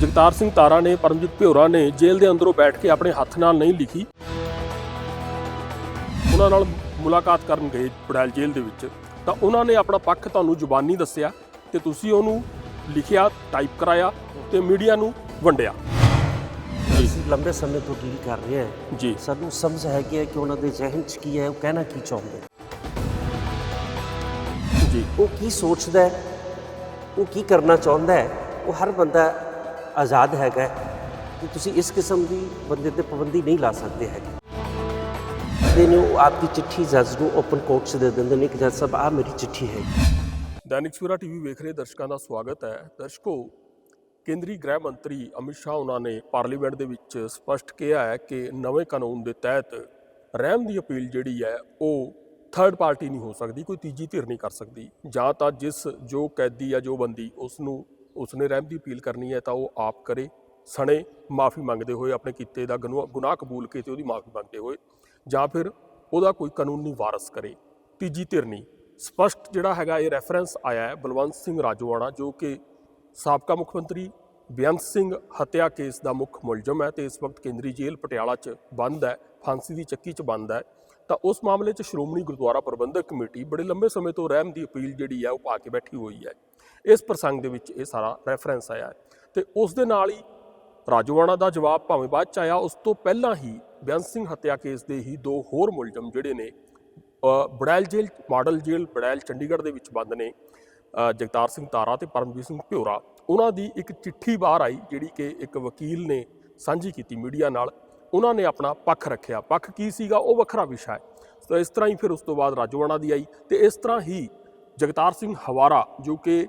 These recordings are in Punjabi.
ਜਗਤਾਰ ਸਿੰਘ ਤਾਰਾ ਨੇ ਪਰਮਜੀਤ ਭਿਓਰਾ ਨੇ ਜੇਲ੍ਹ ਦੇ ਅੰਦਰੋਂ ਬੈਠ ਕੇ ਆਪਣੇ ਹੱਥ ਨਾਲ ਨਹੀਂ ਲਿਖੀ। ਉਹਨਾਂ ਨਾਲ ਮੁਲਾਕਾਤ ਕਰਨ ਗਏ ਬੜੈਲ ਜੇਲ੍ਹ ਦੇ ਵਿੱਚ। ਤਾਂ ਉਹਨਾਂ ਨੇ ਆਪਣਾ ਪੱਖ ਤੁਹਾਨੂੰ ਜ਼ੁਬਾਨੀ ਦੱਸਿਆ ਤੇ ਤੁਸੀਂ ਉਹਨੂੰ ਲਿਖਿਆ ਟਾਈਪ ਕਰਾਇਆ ਤੇ ਮੀਡੀਆ ਨੂੰ ਵੰਡਿਆ। ਅਸੀਂ ਲੰਬੇ ਸਮੇਂ ਤੋਂ ਡੀਲ ਕਰ ਰਹੇ ਹਾਂ। ਜੀ। ਸਾਨੂੰ ਸਮਝ ਹੈ ਕਿ ਕਿ ਉਹਨਾਂ ਦੇ ਜ਼ਿਹਨ 'ਚ ਕੀ ਹੈ ਉਹ ਕਹਿਣਾ ਕੀ ਚਾਹੁੰਦੇ? ਜੀ। ਉਹ ਕੀ ਸੋਚਦਾ ਹੈ? ਉਹ ਕੀ ਕਰਨਾ ਚਾਹੁੰਦਾ ਹੈ? ਉਹ ਹਰ ਬੰਦਾ ਆਜ਼ਾਦ ਹੈਗਾ ਕਿ ਤੁਸੀਂ ਇਸ ਕਿਸਮ ਦੀ ਬੰਦੇ ਤੇ ਪਾਬੰਦੀ ਨਹੀਂ ਲਾ ਸਕਦੇ ਹੈਗੇ। ਦੇ ਨੂੰ ਉਹ ਆਪਦੀ ਚਿੱਠੀ ਜੱਜ ਨੂੰ ਓਪਨ ਕੋਰਟ 'ਚ ਦੇ ਦਿੰਦੇ ਨੇ ਕਿ ਜੱਜ ਸਾਹਿਬ ਆ ਮੇਰੀ ਚਿੱਠੀ ਹੈ। ਦੈਨਿਕ ਸਵੇਰਾ ਟੀਵੀ ਵੇਖ ਰਹੇ ਦਰਸ਼ਕਾਂ ਦਾ ਸਵਾਗਤ ਹੈ। ਦਰਸ਼ਕੋ, ਕੇਂਦਰੀ ਗ੍ਰਹਿ ਮੰਤਰੀ ਅਮਿਤ ਸ਼ਾਹ ਉਹਨਾਂ ਨੇ ਪਾਰਲੀਮੈਂਟ ਦੇ ਵਿੱਚ ਸਪਸ਼ਟ ਕਿਹਾ ਹੈ ਕਿ ਨਵੇਂ ਕਾਨੂੰਨ ਦੇ ਤਹਿਤ ਰਹਿਮ ਦੀ ਅਪੀਲ ਜਿਹੜੀ ਹੈ, ਉਹ ਥਰਡ ਪਾਰਟੀ ਨਹੀਂ ਹੋ ਸਕਦੀ, ਕੋਈ ਤੀਜੀ ਧਿਰ ਨਹੀਂ ਕਰ ਸਕਦੀ। ਜਾਂ ਤਾਂ ਜਿਸ ਜੋ ਕੈਦੀ ਜਾਂ ਜੋ ਬੰਦੀ ਉਸ ਨੂੰ ਉਸਨੇ ਰਹਿਮ ਦੀ ਅਪੀਲ ਕਰਨੀ ਹੈ ਤਾਂ ਉਹ ਆਪ ਕਰੇ। ਸਣੇ ਮਾਫੀ ਮੰਗਦੇ ਹੋਏ ਆਪਣੇ ਕੀਤੇ ਦਾ ਗਨੁ- ਗੁਨਾਹ ਕਬੂਲ ਕੇ ਤੇ ਉਹਦੀ ਮਾਫੀ ਮੰਗਦੇ ਹੋਏ ਜਾਂ ਫਿਰ ਉਹਦਾ ਕੋਈ ਕਾਨੂੰਨੀ ਵਾਰਸ ਕਰੇ। ਤੀਜੀ ਧਿਰਨੀ ਨਹੀਂ ਸਪਸ਼ਟ ਜਿਹੜਾ ਹੈਗਾ ਇਹ ਰੈਫਰੈਂਸ ਆਇਆ ਹੈ ਬਲਵੰਤ ਸਿੰਘ ਰਾਜੋਆਣਾ, ਜੋ ਕਿ ਸਾਬਕਾ ਮੁੱਖ ਮੰਤਰੀ ਬੇਅੰਤ ਸਿੰਘ ਹੱਤਿਆ ਕੇਸ ਦਾ ਮੁੱਖ ਮੁਲਜ਼ਮ ਹੈ ਤੇ ਇਸ ਵਕਤ ਕੇਂਦਰੀ ਜੇਲ੍ਹ ਪਟਿਆਲਾ 'ਚ ਬੰਦ ਹੈ, ਫਾਂਸੀ ਦੀ ਚੱਕੀ 'ਚ ਬੰਦ ਹੈ। ਤਾਂ ਉਸ ਮਾਮਲੇ 'ਚ ਸ਼੍ਰੋਮਣੀ ਗੁਰਦੁਆਰਾ ਪ੍ਰਬੰਧਕ ਕਮੇਟੀ ਬੜੇ ਲੰਬੇ ਸਮੇਂ ਤੋਂ ਰਹਿਮ ਦੀ ਅਪੀਲ ਜਿਹੜੀ ਹੈ ਉਹ ਪਾ ਕੇ ਬੈਠੀ ਹੋਈ ਹੈ। ਇਸ ਪ੍ਰਸੰਗ ਦੇ ਵਿੱਚ ਇਹ ਸਾਰਾ ਰੈਫਰੈਂਸ ਆਇਆ ਹੈ। ਤੇ ਉਸ ਦੇ ਨਾਲ ਹੀ ਰਾਜਵਾਣਾ ਦਾ ਜਵਾਬ ਭਾਵੇਂ ਬਾਅਦ ਚ ਆਇਆ, ਉਸ ਤੋਂ ਪਹਿਲਾਂ ਹੀ ਬੇਅੰਤ ਸਿੰਘ ਹੱਤਿਆ ਕੇਸ ਦੇ ਹੀ ਦੋ ਹੋਰ ਮੁਲਜ਼ਮ ਜਿਹੜੇ ਨੇ ਬੜੈਲ ਜੇਲ੍ਹ, ਮਾਡਲ ਜੇਲ੍ਹ ਬੜੈਲ ਚੰਡੀਗੜ੍ਹ ਦੇ ਵਿੱਚ ਬੰਦ ਨੇ ਜਗਤਾਰ ਸਿੰਘ ਤਾਰਾ ਤੇ ਪਰਮਜੀਤ ਸਿੰਘ ਭਿਓਰਾ। ਉਹਨਾਂ ਦੀ ਇੱਕ ਚਿੱਠੀ ਬਾਹਰ ਆਈ, ਜਿਹੜੀ ਕਿ ਇੱਕ ਵਕੀਲ ਨੇ ਸਾਂਝੀ ਕੀਤੀ ਮੀਡੀਆ ਨਾਲ। ਉਹਨਾਂ ਨੇ ਆਪਣਾ ਪੱਖ ਰੱਖਿਆ। ਪੱਖ ਕੀ ਸੀਗਾ? ਉਹ ਵੱਖਰਾ ਵਿਸ਼ਾ ਹੈ। ਤਾਂ ਇਸ ਤਰ੍ਹਾਂ ਹੀ ਫਿਰ ਉਸ ਤੋਂ ਬਾਅਦ ਰਾਜੋਆਣਾ ਦੀ ਆਈ। ਤੇ ਇਸ ਤਰ੍ਹਾਂ ਹੀ ਜਗਤਾਰ ਸਿੰਘ ਹਵਾਰਾ, ਜੋ ਕਿ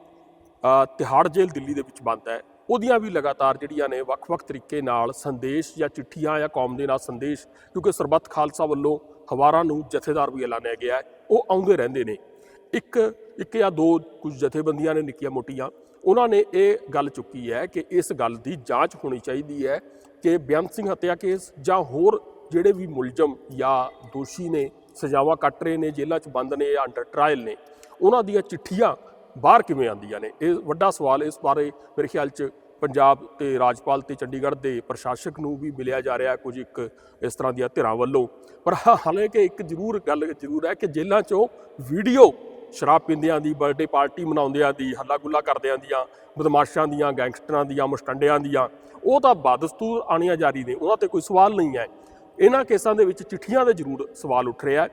ਤਿਹਾੜ ਜੇਲ੍ਹ ਦਿੱਲੀ ਦੇ ਵਿੱਚ ਬੰਦ ਹੈ, ਉਹਦੀਆਂ ਵੀ ਲਗਾਤਾਰ ਜਿਹੜੀਆਂ ਨੇ ਵੱਖ-ਵੱਖ ਤਰੀਕੇ ਨਾਲ ਸੰਦੇਸ਼ ਜਾਂ ਚਿੱਠੀਆਂ ਜਾਂ ਕੌਮ ਦੇ ਨਾਲ ਸੰਦੇਸ਼, ਕਿਉਂਕਿ ਸਰਬੱਤ ਖਾਲਸਾ ਵੱਲੋਂ ਹਵਾਰਾ ਨੂੰ ਜਥੇਦਾਰ ਵੀ ਐਲਾਨਿਆ ਗਿਆ ਹੈ। ਉਹ ਆਉਂਦੇ ਰਹਿੰਦੇ ਨੇ। ਇੱਕ ਇੱਕ ਜਾਂ ਦੋ ਕੁਝ ਜਥੇਬੰਦੀਆਂ ਨੇ ਨਿੱਕੀਆਂ ਮੋਟੀਆਂ। ਉਹਨਾਂ ਨੇ ਇਹ ਗੱਲ ਚੁੱਕੀ ਹੈ ਕਿ ਇਸ ਗੱਲ ਦੀ ਜਾਂਚ ਹੋਣੀ ਚਾਹੀਦੀ ਹੈ ਕਿ ਬੇਅੰਤ ਸਿੰਘ ਹੱਤਿਆ ਕੇਸ ਜਾਂ ਹੋਰ ਜਿਹੜੇ ਵੀ ਮੁਲਜ਼ਮ ਜਾਂ ਦੋਸ਼ੀ ਨੇ, ਸਜ਼ਾਵਾਂ ਕੱਟ ਰਹੇ ਨੇ, ਜੇਲ੍ਹਾਂ 'ਚ ਬੰਦ ਨੇ ਜਾਂ ਅੰਡਰ ਟ੍ਰਾਇਲ ਨੇ, ਉਹਨਾਂ ਦੀਆਂ ਚਿੱਠੀਆਂ ਬਾਹਰ ਕਿਵੇਂ ਆਉਂਦੀਆਂ ਨੇ? ਇਹ ਵੱਡਾ ਸਵਾਲ ਇਸ ਬਾਰੇ ਮੇਰੇ ਖਿਆਲ 'ਚ ਪੰਜਾਬ ਤੇ ਰਾਜਪਾਲ ਤੇ ਚੰਡੀਗੜ੍ਹ ਦੇ ਪ੍ਰਸ਼ਾਸਕ ਨੂੰ ਵੀ ਮਿਲਿਆ ਜਾ ਰਿਹਾ ਕੁਝ ਇੱਕ ਇਸ ਤਰ੍ਹਾਂ ਦੀਆਂ ਧਿਰਾਂ ਵੱਲੋਂ। ਪਰ ਹਾ- ਹਾਲਾਂਕਿ ਇੱਕ ਜ਼ਰੂਰ ਗੱਲ ਜ਼ਰੂਰ ਹੈ ਕਿ ਜੇਲ੍ਹਾਂ 'ਚੋਂ ਵੀਡੀਓ ਸ਼ਰਾਬ ਪੀਂਦਿਆਂ ਦੀ, ਬਰਥਡੇ ਪਾਰਟੀ ਮਨਾਉਂਦਿਆਂ ਦੀ ਹੱਲਾ ਗੁੱਲਾ ਕਰਦਿਆਂ ਦੀਆਂ, ਬਦਮਾਸ਼ਾਂ ਦੀਆਂ, ਗੈਂਗਸਟਰਾਂ ਦੀਆਂ, ਮੁਸਟੰਡਿਆਂ ਦੀਆਂ, ਉਹ ਤਾਂ ਬਾਦਸਤੂਰ ਆਣੀਆਂ ਜਾਰੀ ਨੇ, ਉਹਨਾਂ ਤੇ ਕੋਈ ਸਵਾਲ ਨਹੀਂ ਹੈ। ਇਹਨਾਂ ਕੇਸਾਂ ਦੇ ਵਿੱਚ ਚਿੱਠੀਆਂ ਦੇ ਜ਼ਰੂਰ ਸਵਾਲ ਉੱਠ ਰਿਹਾ ਹੈ।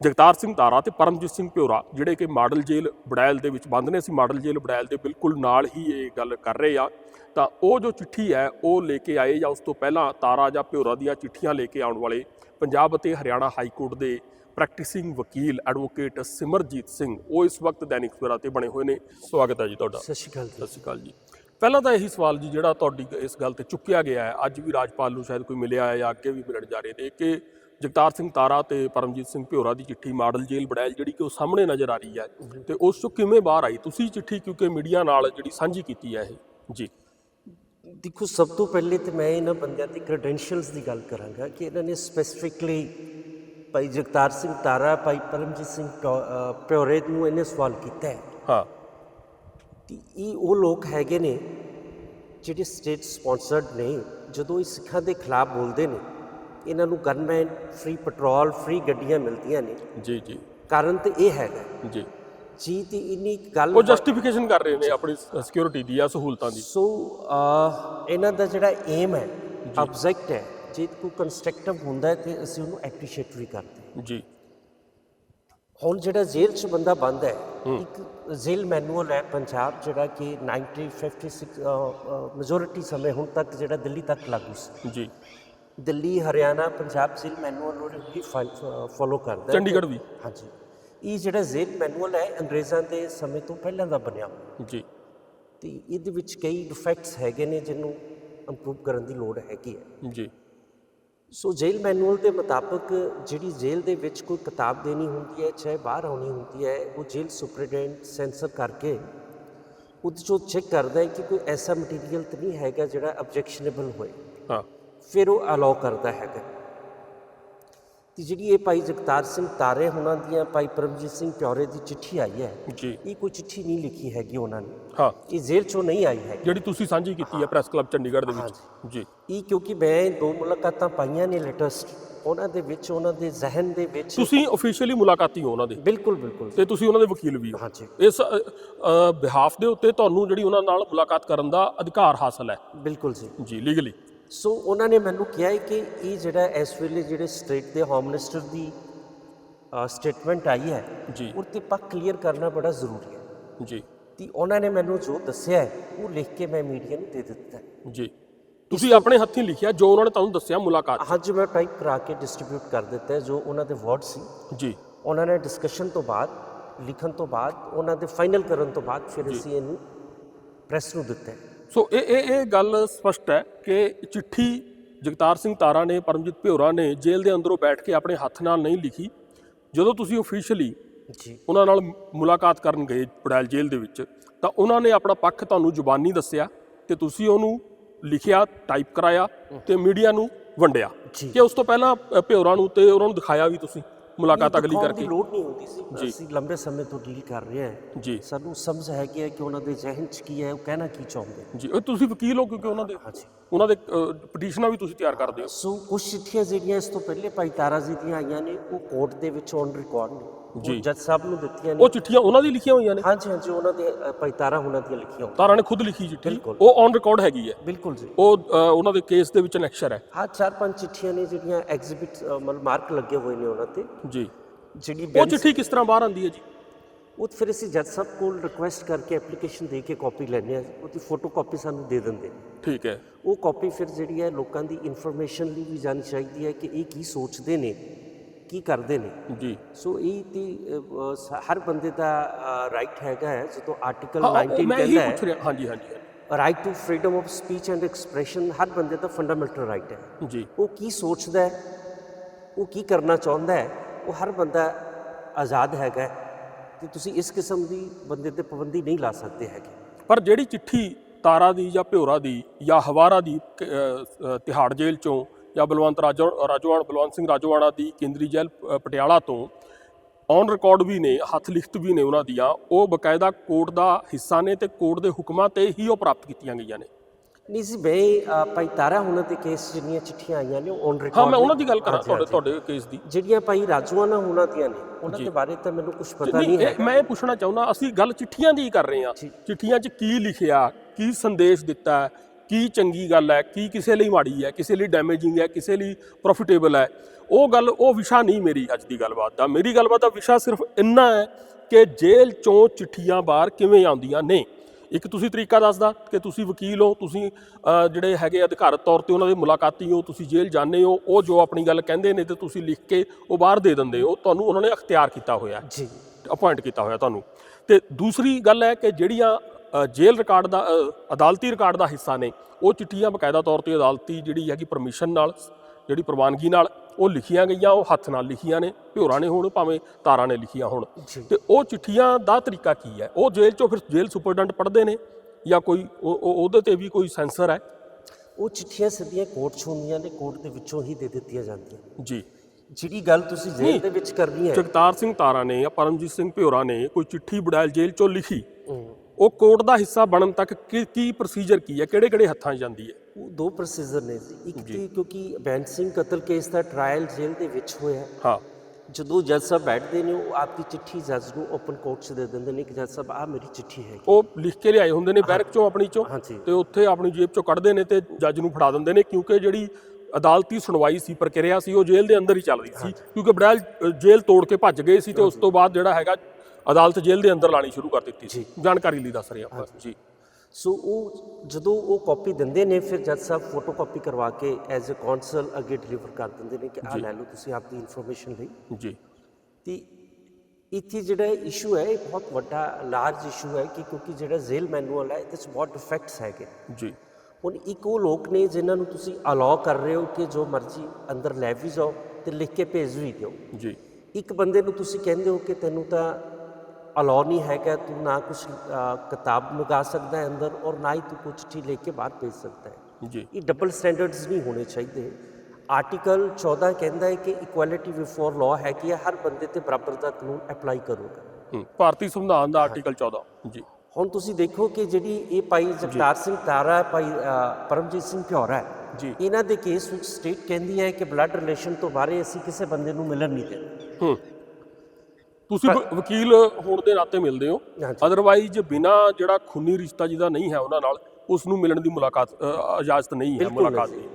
ਜਗਤਾਰ ਸਿੰਘ ਤਾਰਾ ਤੇ ਪਰਮਜੀਤ ਸਿੰਘ ਭਿਓਰਾ, ਜਿਹੜੇ ਕਿ ਮਾਡਲ ਜੇਲ੍ਹ ਬੜੈਲ ਦੇ ਵਿੱਚ ਬੰਦ ਨੇ, ਅਸੀਂ ਮਾਡਲ ਜੇਲ੍ਹ ਬੜੈਲ ਦੇ ਬਿਲਕੁਲ ਨਾਲ ਹੀ ਇਹ ਗੱਲ ਕਰ ਰਹੇ ਆ ਤਾਂ ਉਹ ਜੋ ਚਿੱਠੀ ਹੈ, ਉਹ ਲੈ ਕੇ ਆਏ ਜਾਂ ਉਸ ਤੋਂ ਪਹਿਲਾਂ ਤਾਰਾ ਜਾਂ ਭਿਓਰਾ ਦੀਆਂ ਚਿੱਠੀਆਂ ਲੈ ਕੇ ਆਉਣ ਵਾਲੇ ਪੰਜਾਬ ਅਤੇ ਹਰਿਆਣਾ ਹਾਈ ਕੋਰਟ ਦੇ ਪ੍ਰੈਕਟਿਸਿੰਗ ਵਕੀਲ ਐਡਵੋਕੇਟ ਸਿਮਰਜੀਤ ਸਿੰਘ ਉਹ ਇਸ ਵਕਤ ਦੈਨਿਕ ਸਵੇਰਾ ਤੇ ਬਣੇ ਹੋਏ ਨੇ। ਸਵਾਗਤ ਹੈ ਜੀ ਤੁਹਾਡਾ। ਸਤਿ ਸ਼੍ਰੀ ਅਕਾਲ ਸਤਿ ਸ਼੍ਰੀ ਅਕਾਲ ਜੀ। ਪਹਿਲਾਂ ਤਾਂ ਇਹੀ ਸਵਾਲ ਜੀ ਜਿਹੜਾ ਤੁਹਾਡੀ ਇਸ ਗੱਲ ਤੇ ਚੁੱਕਿਆ ਗਿਆ ਹੈ। ਅੱਜ ਵੀ ਰਾਜਪਾਲ ਨੂੰ ਸ਼ਾਇਦ ਕੋਈ ਮਿਲਿਆ ਹੈ ਜਾਂ ਅੱਗੇ ਵੀ ਮਿਲਣ ਜਾ ਰਹੇ ਨੇ ਕਿ ਜਗਤਾਰ ਸਿੰਘ ਤਾਰਾ ਤੇ ਪਰਮਜੀਤ ਸਿੰਘ ਭਿਓਰਾ ਦੀ ਚਿੱਠੀ ਮਾਡਲ ਜੇਲ੍ਹ ਬੜੈਲ ਜਿਹੜੀ ਕਿ ਉਹ ਸਾਹਮਣੇ ਨਜ਼ਰ ਆ ਰਹੀ ਹੈ। ਤੇ ਉਸ ਤੋਂ ਕਿਵੇਂ ਬਾਹਰ ਆਈ? ਤੁਸੀਂ ਚਿੱਠੀ ਕਿਉਂਕਿ ਮੀਡੀਆ ਨਾਲ ਜਿਹੜੀ ਸਾਂਝੀ ਕੀਤੀ ਹੈ ਇਹ। ਜੀ। ਦੇਖੋ ਸਭ ਤੋਂ ਪਹਿਲੇ ਤੇ ਮੈਂ ਇਹਨਾਂ ਬੰਦਿਆਂ ਦੀ ਕ੍ਰੈਡੈਂਸ਼ੀਅਲਸ ਦੀ ਗੱਲ ਕਰਾਂਗਾ ਕਿ ਇਹਨਾਂ ਨੇ ਸਪੈਸੀਫਿਕਲੀ ਭਾਈ ਜਗਤਾਰ ਸਿੰਘ ਤਾਰਾ ਭਾਈ ਪਰਮਜੀਤ ਸਿੰਘ ਟੋ- ਅ, ਪਿਓਰੇ ਨੂੰ ਇਹਨੇ ਸਵਾਲ ਕੀਤਾ ਹੈ। ਹਾਂ। ਕਿ ਇਹ ਉਹ ਲੋਕ ਹੈਗੇ ਨੇ ਜਿਹੜੇ ਸਟੇਟ ਸਪਾਂਸਰਡ ਨੇ ਜਦੋਂ ਇਹ ਸਿੱਖਾਂ ਦੇ ਖਿਲਾਫ ਬੋਲਦੇ ਨੇ ਇਹਨਾਂ ਨੂੰ ਗਨਮੈਨ ਫ੍ਰੀ ਪੈਟਰੋਲ ਫ੍ਰੀ ਗੱਡੀਆਂ ਮਿਲਦੀਆਂ ਨੇ। ਜੀ ਜੀ। ਕਾਰਨ ਤੇ ਇਹ ਹੈਗਾ। ਜੀ। ਜੀ ਤੇ ਇੰਨੀ ਗੱਲ ਉਹ ਜਸਟੀਫਿਕੇਸ਼ਨ ਕਰ ਰਹੇ ਨੇ ਆਪਣੀ ਸਿਕਿਉਰਿਟੀ ਦੀ ਜਾਂ ਸਹੂਲਤਾਂ ਦੀ। ਸੋ ਇਹਨਾਂ ਦਾ ਜਿਹੜਾ ਏਮ ਹੈ ਆਬਜੈਕਟ ਹੈ ਜੇ ਕੋਈ ਕੰਸਟਰਕਟਿਵ ਹੁੰਦਾ ਹੈ ਤੇ ਅਸੀਂ ਉਹਨੂੰ ਐਪਰੀਸ਼ੀਏਟ ਵੀ ਕਰਦੇ ਜੀ। ਹੁਣ ਜਿਹੜਾ ਜੇਲ੍ਹ 'ਚ ਬੰਦਾ ਬੰਦ ਹੈ ਇੱਕ ਜੇਲ੍ਹ ਮੈਨੂਅਲ ਹੈ ਪੰਜਾਬ ਜਿਹੜਾ ਕਿ 1956 ਮੈਜੋਰਿਟੀ ਸਮੇਂ ਹੁਣ ਤੱਕ ਜਿਹੜਾ ਦਿੱਲੀ ਤੱਕ ਲਾਗੂ ਸੀ। ਜੀ। ਦਿੱਲੀ ਹਰਿਆਣਾ ਪੰਜਾਬ ਜੇਲ੍ਹ ਮੈਨੂਅਲ ਨੂੰ ਹੀ ਫੋਲੋ ਕਰਦਾ ਹੈ। ਚੰਡੀਗੜ੍ਹ ਵੀ? ਹਾਂਜੀ। ਇਹ ਜਿਹੜਾ ਜੇਲ੍ਹ ਮੈਨੂਅਲ ਹੈ ਅੰਗਰੇਜ਼ਾਂ ਦੇ ਸਮੇਂ ਤੋਂ ਪਹਿਲਾਂ ਦਾ ਬਣਿਆ ਜੀ। ਤੇ ਇਹਦੇ ਵਿੱਚ ਕਈ ਡਿਫੈਕਟਸ ਹੈਗੇ ਨੇ ਜਿਹਨੂੰ ਇੰਪਰੂਵ ਕਰਨ ਦੀ ਲੋੜ ਹੈਗੀ ਹੈ। ਜੀ। ਸੋ ਜੇਲ੍ਹ ਮੈਨੂਅਲ ਦੇ ਮੁਤਾਬਕ ਜਿਹੜੀ ਜੇਲ੍ਹ ਦੇ ਵਿੱਚ ਕੋਈ ਕਿਤਾਬ ਦੇਣੀ ਹੁੰਦੀ ਹੈ ਚਾਹੇ ਬਾਹਰ ਆਉਣੀ ਹੁੰਦੀ ਹੈ ਉਹ ਜੇਲ੍ਹ ਸੁਪਰਡੈਂਟ ਸੈਂਸਰ ਕਰਕੇ ਉਹਦੇ ਚੋਂ ਚੈੱਕ ਕਰਦਾ ਹੈ ਕਿ ਕੋਈ ਐਸਾ ਮਟੀਰੀਅਲ ਤਾਂ ਨਹੀਂ ਹੈਗਾ ਜਿਹੜਾ ਆਬਜੈਕਸ਼ਨੇਬਲ ਹੋਏ। ਹਾਂ। ਫਿਰ ਉਹ ਅਲਾਉ ਕਰਦਾ ਹੈਗਾ। ਤੇ ਜਿਹੜੀ ਇਹ ਭਾਈ ਜਗਤਾਰ ਸਿੰਘ ਤਾਰੇ ਹੁਣਾਂ ਦੀਆਂ ਭਾਈ ਪਰਮਜੀਤ ਸਿੰਘ ਪਿਉਰੇ ਦੀ ਚਿੱਠੀ ਆਈ ਹੈ ਜੀ। ਇਹ ਕੋਈ ਚਿੱਠੀ ਨਹੀਂ ਲਿਖੀ ਹੈਗੀ ਉਹਨਾਂ ਨੇ। ਹਾਂ। ਇਹ ਜੇਲ੍ਹ ਚੋਂ ਨਹੀਂ ਆਈ ਹੈ ਜਿਹੜੀ ਤੁਸੀਂ ਸਾਂਝੀ ਕੀਤੀ ਹੈ ਪ੍ਰੈਸ ਕਲੱਬ ਚੰਡੀਗੜ੍ਹ ਦੇ ਵਿੱਚ। ਜੀ। ਇਹ ਕਿਉਂਕਿ ਮੈਂ ਦੋ ਮੁਲਾਕਾਤਾਂ ਪਾਈਆਂ ਨੇ ਲੇਟੈਸਟ ਉਹਨਾਂ ਦੇ ਵਿੱਚ ਉਹਨਾਂ ਦੇ ਜ਼ਿਹਨ ਦੇ ਵਿੱਚ। ਤੁਸੀਂ ਅਫੀਸ਼ੀਅਲੀ ਮੁਲਾਕਾਤੀ ਹੋ ਉਹਨਾਂ ਦੇ। ਬਿਲਕੁਲ ਬਿਲਕੁਲ। ਤੇ ਤੁਸੀਂ ਉਹਨਾਂ ਦੇ ਵਕੀਲ ਵੀ ਹੋ। ਹਾਂਜੀ। ਇਸ ਬਿਹਾਫ ਦੇ ਉੱਤੇ ਤੁਹਾਨੂੰ ਜਿਹੜੀ ਉਹਨਾਂ ਨਾਲ ਮੁਲਾਕਾਤ ਕਰਨ ਦਾ ਅਧਿਕਾਰ ਹਾਸਲ ਹੈ। ਬਿਲਕੁਲ ਜੀ। ਜੀ ਲੀਗਲੀ ਸੋ ਉਹਨਾਂ ਨੇ ਮੈਨੂੰ ਕਿਹਾ ਹੈ ਕਿ ਇਹ ਜਿਹੜਾ ਇਸ ਵੇਲੇ ਜਿਹੜੇ ਸਟੇਟ ਦੇ ਹੋਮ ਮਿਨਿਸਟਰ ਦੀ ਸਟੇਟਮੈਂਟ ਆਈ ਹੈ ਜੀ। ਉਹ ਤੇ ਪੱਕ ਕਲੀਅਰ ਕਰਨਾ ਬੜਾ ਜ਼ਰੂਰੀ ਹੈ। ਜੀ। ਤੇ ਉਹਨਾਂ ਨੇ ਮੈਨੂੰ ਜੋ ਦੱਸਿਆ ਹੈ ਉਹ ਲਿਖ ਕੇ ਮੈਂ ਮੀਡੀਆ ਨੂੰ ਦੇ ਦਿੱਤਾ ਜੀ। ਤੁਸੀਂ ਆਪਣੇ ਹੱਥੀਂ ਲਿਖਿਆ ਜੋ ਉਹਨਾਂ ਨੇ ਤੁਹਾਨੂੰ ਦੱਸਿਆ ਮੁਲਾਕਾਤ। ਅੱਜ ਮੈਂ ਟਾਈਪ ਕਰਾ ਕੇ ਡਿਸਟ੍ਰੀਬਿਊਟ ਕਰ ਦਿੱਤਾ ਜੋ ਉਹਨਾਂ ਦੇ ਵਰਡ ਸੀ। ਜੀ। ਉਹਨਾਂ ਨੇ ਡਿਸਕਸ਼ਨ ਤੋਂ ਬਾਅਦ ਲਿਖਣ ਤੋਂ ਬਾਅਦ ਉਹਨਾਂ ਦੇ ਫਾਈਨਲ ਕਰਨ ਤੋਂ ਬਾਅਦ ਫਿਰ ਅਸੀਂ ਇਹਨੂੰ ਪ੍ਰੈਸ ਨੂੰ ਦਿੱਤਾ ਸੋ ਇਹ ਇਹ ਇਹ ਗੱਲ ਸਪਸ਼ਟ ਹੈ ਕਿ ਚਿੱਠੀ ਜਗਤਾਰ ਸਿੰਘ ਤਾਰਾ ਨੇ ਪਰਮਜੀਤ ਭਿਓਰਾ ਨੇ ਜੇਲ੍ਹ ਦੇ ਅੰਦਰੋਂ ਬੈਠ ਕੇ ਆਪਣੇ ਹੱਥ ਨਾਲ ਨਹੀਂ ਲਿਖੀ। ਜਦੋਂ ਤੁਸੀਂ ਅਫੀਸ਼ੀਅਲੀ ਜੀ। ਉਹਨਾਂ ਨਾਲ ਮੁਲਾਕਾਤ ਕਰਨ ਗਏ ਪੜੈਲ ਜੇਲ੍ਹ ਦੇ ਵਿੱਚ ਤਾਂ ਉਹਨਾਂ ਨੇ ਆਪਣਾ ਪੱਖ ਤੁਹਾਨੂੰ ਜ਼ੁਬਾਨੀ ਦੱਸਿਆ ਤੇ ਤੁਸੀਂ ਉਹਨੂੰ ਲਿਖਿਆ ਟਾਈਪ ਕਰਾਇਆ ਤੇ ਮੀਡੀਆ ਨੂੰ ਵੰਡਿਆ। ਕਿ ਉਸ ਤੋਂ ਪਹਿਲਾਂ ਭਿਓਰਾਂ ਨੂੰ ਤੇ ਉਹਨਾਂ ਨੂੰ ਦਿਖਾਇਆ ਵੀ ਤੁਸੀਂ। ਮੁਲਾਕਾਤ ਅਗਲੀ ਦਿਖਾਉਣ ਕਰਕੇ। ਲੋੜ ਨਹੀਂ ਹੁੰਦੀ ਸੀ। ਅਸੀਂ ਲੰਬੇ ਸਮੇਂ ਤੋਂ ਡੀਲ ਕਰ ਰਹੇ ਹਾਂ। ਜੀ। ਸਾਨੂੰ ਸਮਝ ਹੈਗੀ ਹੈ ਕਿ ਉਹਨਾਂ ਦੇ ਜ਼ਿਹਨ 'ਚ ਕੀ ਹੈ ਉਹ ਕਹਿਣਾ ਕੀ ਚਾਹੁੰਦੇ? ਜੀ ਤੁਸੀਂ ਵਕੀਲ ਹੋ ਕਿਉਂਕਿ ਉਹਨਾਂ ਦੇ ਹਾਂਜੀ ਉਹਨਾਂ ਦੇ ਪਟੀਸ਼ਨਾਂ ਵੀ ਤੁਸੀਂ ਤਿਆਰ ਕਰਦੇ ਹੋ। ਸੋ ਕੁਝ ਚਿੱਠੀਆਂ ਜਿਹੜੀਆਂ ਇਸ ਤੋਂ ਪਹਿਲੇ ਭਾਈ ਤਾਰਾ ਜੀ ਦੀਆਂ ਆਈਆਂ ਨੇ ਉਹ ਕੋਰਟ ਦੇ ਵਿੱਚ ਔਨ ਰਿਕਾਰਡ ਨੇ। ਜੀ। ਜੱਜ ਸਾਹਿਬ ਨੂੰ ਦਿੱਤੀਆਂ ਨੇ। ਉਹ ਚਿੱਠੀਆਂ ਉਹਨਾਂ ਦੀ ਲਿਖੀਆਂ ਹੋਈਆਂ ਨੇ। ਹਾਂਜੀ ਹਾਂਜੀ ਉਹਨਾਂ ਦੇ ਭਾਈ ਤਾਰਾ ਹੁਣਾਂ ਦੀਆਂ ਲਿਖੀਆਂ ਹੋਈਆਂ। ਤਾਰਾ ਨੇ ਖੁਦ ਲਿਖੀ ਚਿੱਠੀ। ਉਹ ਔਨ ਰਿਕਾਰਡ ਹੈਗੀ ਹੈ। ਬਿਲਕੁਲ ਜੀ। ਉਹ ਉਹਨਾਂ ਦੇ ਕੇਸ ਦੇ ਵਿੱਚ ਅਨੈਕਸ਼ਰ ਹੈ। ਹਾਂ ਚਾਰ ਪੰਜ ਚਿੱਠੀਆਂ ਨੇ ਜਿਹੜੀਆਂ ਐਗਜ਼ਿਬਿਟ ਮਤਲਬ ਮਾਰਕ ਲੱਗੇ ਹੋਏ ਨੇ ਉਹਨਾਂ ਤੇ। ਜੀ। ਜਿਹੜੀ ਉਹ ਚਿੱਠੀ ਕਿਸ ਤਰ੍ਹਾਂ ਬਾਹਰ ਆਉਂਦੀ ਹੈ ਜੀ? ਉਹ ਫਿਰ ਅਸੀਂ ਜੱਜ ਸਾਹਿਬ ਕੋਲ ਰਿਕੁਐਸਟ ਕਰਕੇ ਐਪਲੀਕੇਸ਼ਨ ਦੇ ਕੇ ਕਾਪੀ ਲੈਂਦੇ ਆ ਉਹਦੀ ਫੋਟੋ ਕਾਪੀ ਸਾਨੂੰ ਦੇ ਦਿੰਦੇ ਠੀਕ ਹੈ। ਉਹ ਕਾਪੀ ਫਿਰ ਜਿਹੜੀ ਹੈ ਲੋਕਾਂ ਦੀ ਇਨਫੋਰਮੇਸ਼ਨ ਲਈ ਵੀ ਜਾਣੀ ਚਾਹੀਦੀ ਹੈ ਕਿ ਇਹ ਕੀ ਸੋਚਦੇ ਨੇ ਕੀ ਕਰਦੇ ਨੇ। ਜੀ। ਸੋ ਇਹ ਤੇ ਹਰ ਬੰਦੇ ਦਾ ਰਾਈਟ ਹੈਗਾ ਹੈ। ਜਦੋਂ ਆਰਟੀਕਲ ਹਾਂ, ਉਹ 19 ਮੈਂ ਇਹੀ ਕਹਿੰਦਾ ਪੁੱਛ ਹੈ ਹਾਂਜੀ ਹਾਂਜੀ। Right to freedom of speech and expression ਹਰ ਬੰਦੇ ਦਾ ਫੰਡਾਮੈਂਟਲ ਰਾਈਟ ਹੈ। ਜੀ। ਉਹ ਕੀ ਸੋਚਦਾ ਹੈ ਉਹ ਕੀ ਕਰਨਾ ਚਾਹੁੰਦਾ ਹੈ ਉਹ ਹਰ ਬੰਦਾ ਆਜ਼ਾਦ ਹੈਗਾ ਹੈ ਤੁਸੀਂ ਇਸ ਕਿਸਮ ਦੀ ਬੰਦੇ ਤੇ ਪਾਬੰਦੀ ਨਹੀਂ ਲਾ ਸਕਦੇ ਹੈਗੇ। ਪਰ ਜਿਹੜੀ ਚਿੱਠੀ ਤਾਰਾ ਦੀ ਜਾਂ ਭਿਓਰਾ ਦੀ ਜਾਂ ਹਵਾਰਾ ਦੀ ਤਿਹਾੜ ਜੇਲ੍ਹ ਚੋਂ ਜਾਂ ਬਲਵੰਤ ਰਾਜੋ ਰਾਜੋਵਾਨ ਬਲਵੰਤ ਸਿੰਘ ਰਾਜੋਵਾਨਾ ਦੀ ਕੇਂਦਰੀ ਜੇਲ੍ਹ ਪਟਿਆਲਾ ਤੋਂ ਔਨ ਰਿਕਾਰਡ ਵੀ ਨੇ, ਹੱਥ ਲਿਖਤ ਵੀ ਨੇ ਉਹਨਾਂ ਦੀਆਂ, ਉਹ ਬਕਾਇਦਾ ਕੋਰਟ ਦਾ ਹਿੱਸਾ ਨੇ ਤੇ ਕੋਰਟ ਦੇ ਹੁਕਮਾਂ ਤੇ ਹੀ ਉਹ ਪ੍ਰਾਪਤ ਕੀਤੀਆਂ ਗਈਆਂ ਨੇ। ਨਹੀਂ ਸੀ ਅ, ਭਾਈ ਤਾਰਾ ਹੁਣਾਂ ਦੇ ਕੇਸ ਜਿਹੜੀਆਂ ਚਿੱਠੀਆਂ ਆਈਆਂ ਨੇ ਔਨ ਰਿਕਾਰਡ ਹਾਂ ਮੈਂ ਉਹਨਾਂ ਦੀ ਗੱਲ ਕਰਾਂ ਤੁਹਾਡੇ ਤੁਹਾਡੇ ਕੇਸ ਦੀ। ਜਿਹੜੀਆਂ ਭਾਈ ਰਾਜੂਆਨਾ ਹੁਣਾਂ ਦੀਆਂ ਨੇ ਉਹਨਾਂ ਦੇ ਬਾਰੇ ਤਾਂ ਮੈਨੂੰ ਕੁਝ ਪਤਾ ਨਹੀਂ ਹੈ। ਮੈਂ ਇਹ ਪੁੱਛਣਾ ਚਾਹੁੰਦਾ ਅਸੀਂ ਗੱਲ ਚਿੱਠੀਆਂ ਦੀ ਕਰ ਰਹੇ ਹਾਂ। ਚਿੱਠੀਆਂ 'ਚ ਕੀ ਲਿਖਿਆ ਕੀ ਸੰਦੇਸ਼ ਦਿੱਤਾ ਕੀ ਚੰਗੀ ਗੱਲ ਹੈ ਕੀ ਕਿਸੇ ਲਈ ਮਾੜੀ ਹੈ ਕਿਸੇ ਲਈ ਡੈਮੇਜਿੰਗ ਹੈ ਕਿਸੇ ਲਈ ਪ੍ਰੋਫਿਟੇਬਲ ਹੈ। ਉਹ ਗੱਲ ਉਹ ਵਿਸ਼ਾ ਨਹੀਂ ਮੇਰੀ ਅੱਜ ਦੀ ਗੱਲਬਾਤ ਦਾ। ਮੇਰੀ ਗੱਲਬਾਤ ਦਾ ਵਿਸ਼ਾ ਸਿਰਫ ਇੰਨਾ ਹੈ ਕਿ ਜੇਲ੍ਹ ਚੋਂ ਚਿੱਠੀਆਂ ਬਾਹਰ ਕਿਵੇਂ ਆਉਂਦੀਆਂ ਨੇ। ਇੱਕ ਤੁਸੀਂ ਤਰੀਕਾ ਦੱਸਦਾ ਕਿ ਤੁਸੀਂ ਵਕੀਲ ਹੋ ਤੁਸੀਂ ਜਿਹੜੇ ਹੈਗੇ ਅਧਿਕਾਰਤ ਤੌਰ ਤੇ ਉਹਨਾਂ ਦੇ ਮੁਲਾਕਾਤੀ ਹੋ ਤੁਸੀਂ ਜੇਲ੍ਹ ਜਾਂਦੇ ਹੋ ਉਹ ਜੋ ਆਪਣੀ ਗੱਲ ਕਹਿੰਦੇ ਨੇ ਤੇ ਤੁਸੀਂ ਲਿਖ ਕੇ ਉਹ ਬਾਹਰ ਦੇ ਦਿੰਦੇ ਹੋ ਤੁਹਾਨੂੰ ਉਹਨਾਂ ਨੇ ਅਖਤਿਆਰ ਕੀਤਾ ਹੋਇਆ। ਜੀ। ਅਪਾਇੰਟ ਕੀਤਾ ਹੋਇਆ ਤੁਹਾਨੂੰ। ਤੇ ਦੂਸਰੀ ਗੱਲ ਹੈ ਕਿ ਜਿਹੜੀਆਂ ਜੇਲ੍ਹ ਰਿਕਾਰਡ ਦਾ ਅਦਾਲਤੀ ਰਿਕਾਰਡ ਦਾ ਹਿੱਸਾ ਨੇ ਉਹ ਚਿੱਠੀਆਂ ਬਕਾਇਦਾ ਤੌਰ ਤੇ ਅਦਾਲਤੀ ਜਿਹੜੀ ਹੈਗੀ ਪਰਮਿਸ਼ਨ ਨਾਲ ਜਿਹੜੀ ਪ੍ਰਵਾਨਗੀ ਨਾਲ ਉਹ ਲਿਖੀਆਂ ਗਈਆਂ ਉਹ ਹੱਥ ਨਾਲ ਲਿਖੀਆਂ ਨੇ ਭਿਓਰਾਂ ਨੇ ਹੋਣ ਭਾਵੇਂ ਤਾਰਾਂ ਨੇ ਲਿਖੀਆਂ ਹੋਣ। ਤੇ ਉਹ ਚਿੱਠੀਆਂ ਦਾ ਤਰੀਕਾ ਕੀ ਹੈ? ਉਹ ਜੇਲ੍ਹ ਚੋਂ ਫਿਰ ਜੇਲ੍ਹ ਸੁਪਰਡੈਂਟ ਪੜ੍ਹਦੇ ਨੇ ਜਾਂ ਕੋਈ ਉਹ- ਉਹ- ਉਹਦੇ ਤੇ ਵੀ ਕੋਈ ਸੈਂਸਰ ਹੈ? ਉਹ ਚਿੱਠੀਆਂ ਸਿੱਧੀਆਂ ਕੋਰਟ 'ਚ ਹੁੰਦੀਆਂ ਨੇ ਕੋਰਟ ਦੇ ਵਿੱਚੋਂ ਹੀ ਦੇ ਦਿੱਤੀਆਂ ਜਾਂਦੀਆਂ। ਜੀ। ਜਿਹੜੀ ਗੱਲ ਤੁਸੀਂ ਜੇਲ੍ਹ ਦੇ ਵਿੱਚ ਕਰਨੀ ਹੈ। ਜਗਤਾਰ ਸਿੰਘ ਤਾਰਾ ਨੇ ਜਾਂ ਪਰਮਜੀਤ ਸਿੰਘ ਭਿਓਰਾ ਨੇ ਕੋਈ ਚਿੱਠੀ ਬੜਾਇਲ ਜੇਲ੍ਹ ਚੋਂ ਲਿਖੀ? ਉਹ ਕੋਰਟ ਦਾ ਹਿੱਸਾ ਬਣਨ ਤੱਕ ਕੀ ਕੀ ਪ੍ਰੋਸੀਜਰ ਕੀ ਹੈ? ਕਿਹੜੇ ਕਿਹੜੇ ਹੱਥਾਂ 'ਚ ਜਾਂਦੀ ਹੈ? ਉਹ ਦੋ ਪ੍ਰੋਸੀਜਰ ਨੇ ਇੱਕ ਤੇ ਕਿਉਂਕਿ ਬੈਂਸ ਸਿੰਘ ਕਤਲ ਕੇਸ ਦਾ ਟ੍ਰਾਇਲ ਜੇਲ੍ਹ ਦੇ ਵਿੱਚ ਹੋਇਆ ਹਾਂ। ਜਦੋਂ ਜੱਜ ਸਾਹਿਬ ਬੈਠਦੇ ਨੇ ਉਹ ਆਪਦੀ ਚਿੱਠੀ ਜੱਜ ਨੂੰ ਓਪਨ ਕੋਰਟ 'ਚ ਦੇ ਦਿੰਦੇ ਨੇ ਕਿ ਜੱਜ ਸਾਹਿਬ ਆ ਮੇਰੀ ਚਿੱਠੀ ਹੈ ਉਹ ਲਿਖ ਕੇ ਲਿਆਏ ਹੁੰਦੇ ਨੇ ਬੈਰਕ ਚੋਂ ਆਪਣੀ ਚੋਂ। ਤੇ ਉੱਥੇ ਆਪਣੀ ਜੇਬ ਚੋਂ ਕੱਢਦੇ ਨੇ ਤੇ ਜੱਜ ਨੂੰ ਫੜਾ ਦਿੰਦੇ ਨੇ ਕਿਉਂਕਿ ਜਿਹੜੀ ਅਦਾਲਤੀ ਸੁਣਵਾਈ ਸੀ ਪ੍ਰਕਿਰਿਆ ਸੀ ਉਹ ਜੇਲ੍ਹ ਦੇ ਅੰਦਰ ਹੀ ਚੱਲ ਰਹੀ ਸੀ ਕਿਉਂਕਿ ਬੜੈਲ ਜੇਲ੍ਹ ਤੋੜ ਕੇ ਭੱਜ ਗਏ ਸੀ ਤੇ ਉਸ ਤੋਂ ਬਾਅਦ ਜਿਹੜਾ ਹੈਗਾ ਅਦਾਲਤ ਜੇਲ੍ਹ ਦੇ ਅੰਦਰ ਲਾਣੀ ਸ਼ੁਰੂ ਕਰ ਦਿੱਤੀ ਸੀ। ਜਾਣਕਾਰੀ ਲਈ ਦੱਸ ਰਹੇ ਆਪਾਂ। ਜੀ। ਸੋ ਉਹ ਜਦੋਂ ਉਹ ਕਾਪੀ ਦਿੰਦੇ ਨੇ ਫਿਰ ਜੱਜ ਸਾਹਿਬ ਫੋਟੋ ਕਾਪੀ ਕਰਵਾ ਕੇ ਐਜ਼ ਅ ਕੌਂਸਲ ਅੱਗੇ ਡਿਲੀਵਰ ਕਰ ਦਿੰਦੇ ਨੇ ਕਿ ਆ ਲੈ ਲਓ ਤੁਸੀਂ ਆਪਦੀ ਇਨਫੋਰਮੇਸ਼ਨ ਲਈ। ਜੀ। ਤੇ ਇੱਥੇ ਜਿਹੜਾ ਇਸ਼ੂ ਹੈ ਇਹ ਬਹੁਤ ਵੱਡਾ ਲਾਰਜ ਇਸ਼ੂ ਹੈ ਕਿ ਕਿਉਂਕਿ ਜਿਹੜਾ ਜ਼ੇਲ ਮੈਨੂਅਲ ਹੈ ਇਹਦੇ 'ਚ ਬਹੁਤ ਡਿਫੈਕਟਸ ਹੈਗੇ। ਜੀ। ਹੁਣ ਇੱਕ ਉਹ ਲੋਕ ਨੇ ਜਿਨ੍ਹਾਂ ਨੂੰ ਤੁਸੀਂ ਅਲਾਉ ਕਰ ਰਹੇ ਹੋ ਕਿ ਜੋ ਮਰਜ਼ੀ ਅੰਦਰ ਲੈ ਵੀ ਜਾਓ ਤੇ ਲਿਖ ਕੇ ਭੇਜ ਵੀ ਦਿਓ। ਜੀ। ਇੱਕ ਬੰਦੇ ਨੂੰ ਤੁਸੀਂ ਕਹਿੰਦੇ ਹੋ ਕਿ ਤੈਨੂੰ ਤਾਂ ਅਲਾਉ ਨਹੀਂ ਹੈਗਾ ਤੂੰ ਨਾ ਕੁਝ ਕਿਤਾਬ ਮੰਗਾ ਸਕਦਾ ਹੈ ਅੰਦਰ ਔਰ ਨਾ ਹੀ ਤੂੰ ਕੁਝ ਚੀਜ਼ ਲੈ ਕੇ ਬਾਹਰ ਭੇਜ ਸਕਦਾ ਹੈ। ਜੀ। ਇਹ ਡਬਲ ਸਟੈਂਡਰਡਸ ਨਹੀਂ ਹੋਣੇ ਚਾਹੀਦੇ ਆਰਟੀਕਲ 14 ਕਹਿੰਦਾ ਹੈ ਕਿ ਇਕੁਐਲਿਟੀ ਬਿਫੋਰ ਲਾਅ ਹੈ ਕਿ ਹਰ ਬੰਦੇ ਤੇ ਬਰਾਬਰ ਦਾ ਕਾਨੂੰਨ ਅਪਲਾਈ ਕਰੂਗਾ। ਭਾਰਤੀ ਸੰਵਿਧਾਨ ਦਾ ਆਰਟੀਕਲ 14 ਜੀ। ਹੁਣ ਤੁਸੀਂ ਦੇਖੋ ਕਿ ਜਿਹੜੀ ਇਹ ਭਾਈ ਜਗਤਾਰ ਸਿੰਘ ਤਾਰਾ ਭਾਈ ਪਰਮਜੀਤ ਸਿੰਘ ਪਿਉਰਾ ਹੈ। ਜੀ। ਇਹਨਾਂ ਦੇ ਕੇਸ ਵਿੱਚ ਸਟੇਟ ਕਹਿੰਦੀ ਹੈ ਕਿ ਬਲੱਡ ਰਿਲੇਸ਼ਨ ਤੋਂ ਬਾਰੇ ਅਸੀਂ ਕਿਸੇ ਬੰਦੇ ਨੂੰ ਮਿਲਣ ਨਹੀਂ ਦੇਣਾ। ਤੁਸੀਂ ਵ- ਵਕੀਲ ਹੋਣ ਦੇ ਨਾਤੇ ਮਿਲਦੇ ਹੋ। ਹਾਂਜੀ। ਅਦਰਵਾਈਜ਼ ਬਿਨਾ ਜਿਹੜਾ ਖੂਨੀ ਰਿਸ਼ਤਾ ਜਿਹਦਾ ਨਹੀਂ ਹੈ ਉਹਨਾਂ ਨਾਲ ਉਸ ਨੂੰ ਮਿਲਣ ਦੀ ਮੁਲਾਕਾਤ ਅ, ਇਜਾਜ਼ਤ ਨਹੀਂ ਹੈ ਬਿਲਕੁਲ ਮੁਲਾਕਾਤ ਨਹੀਂ। ਦੀ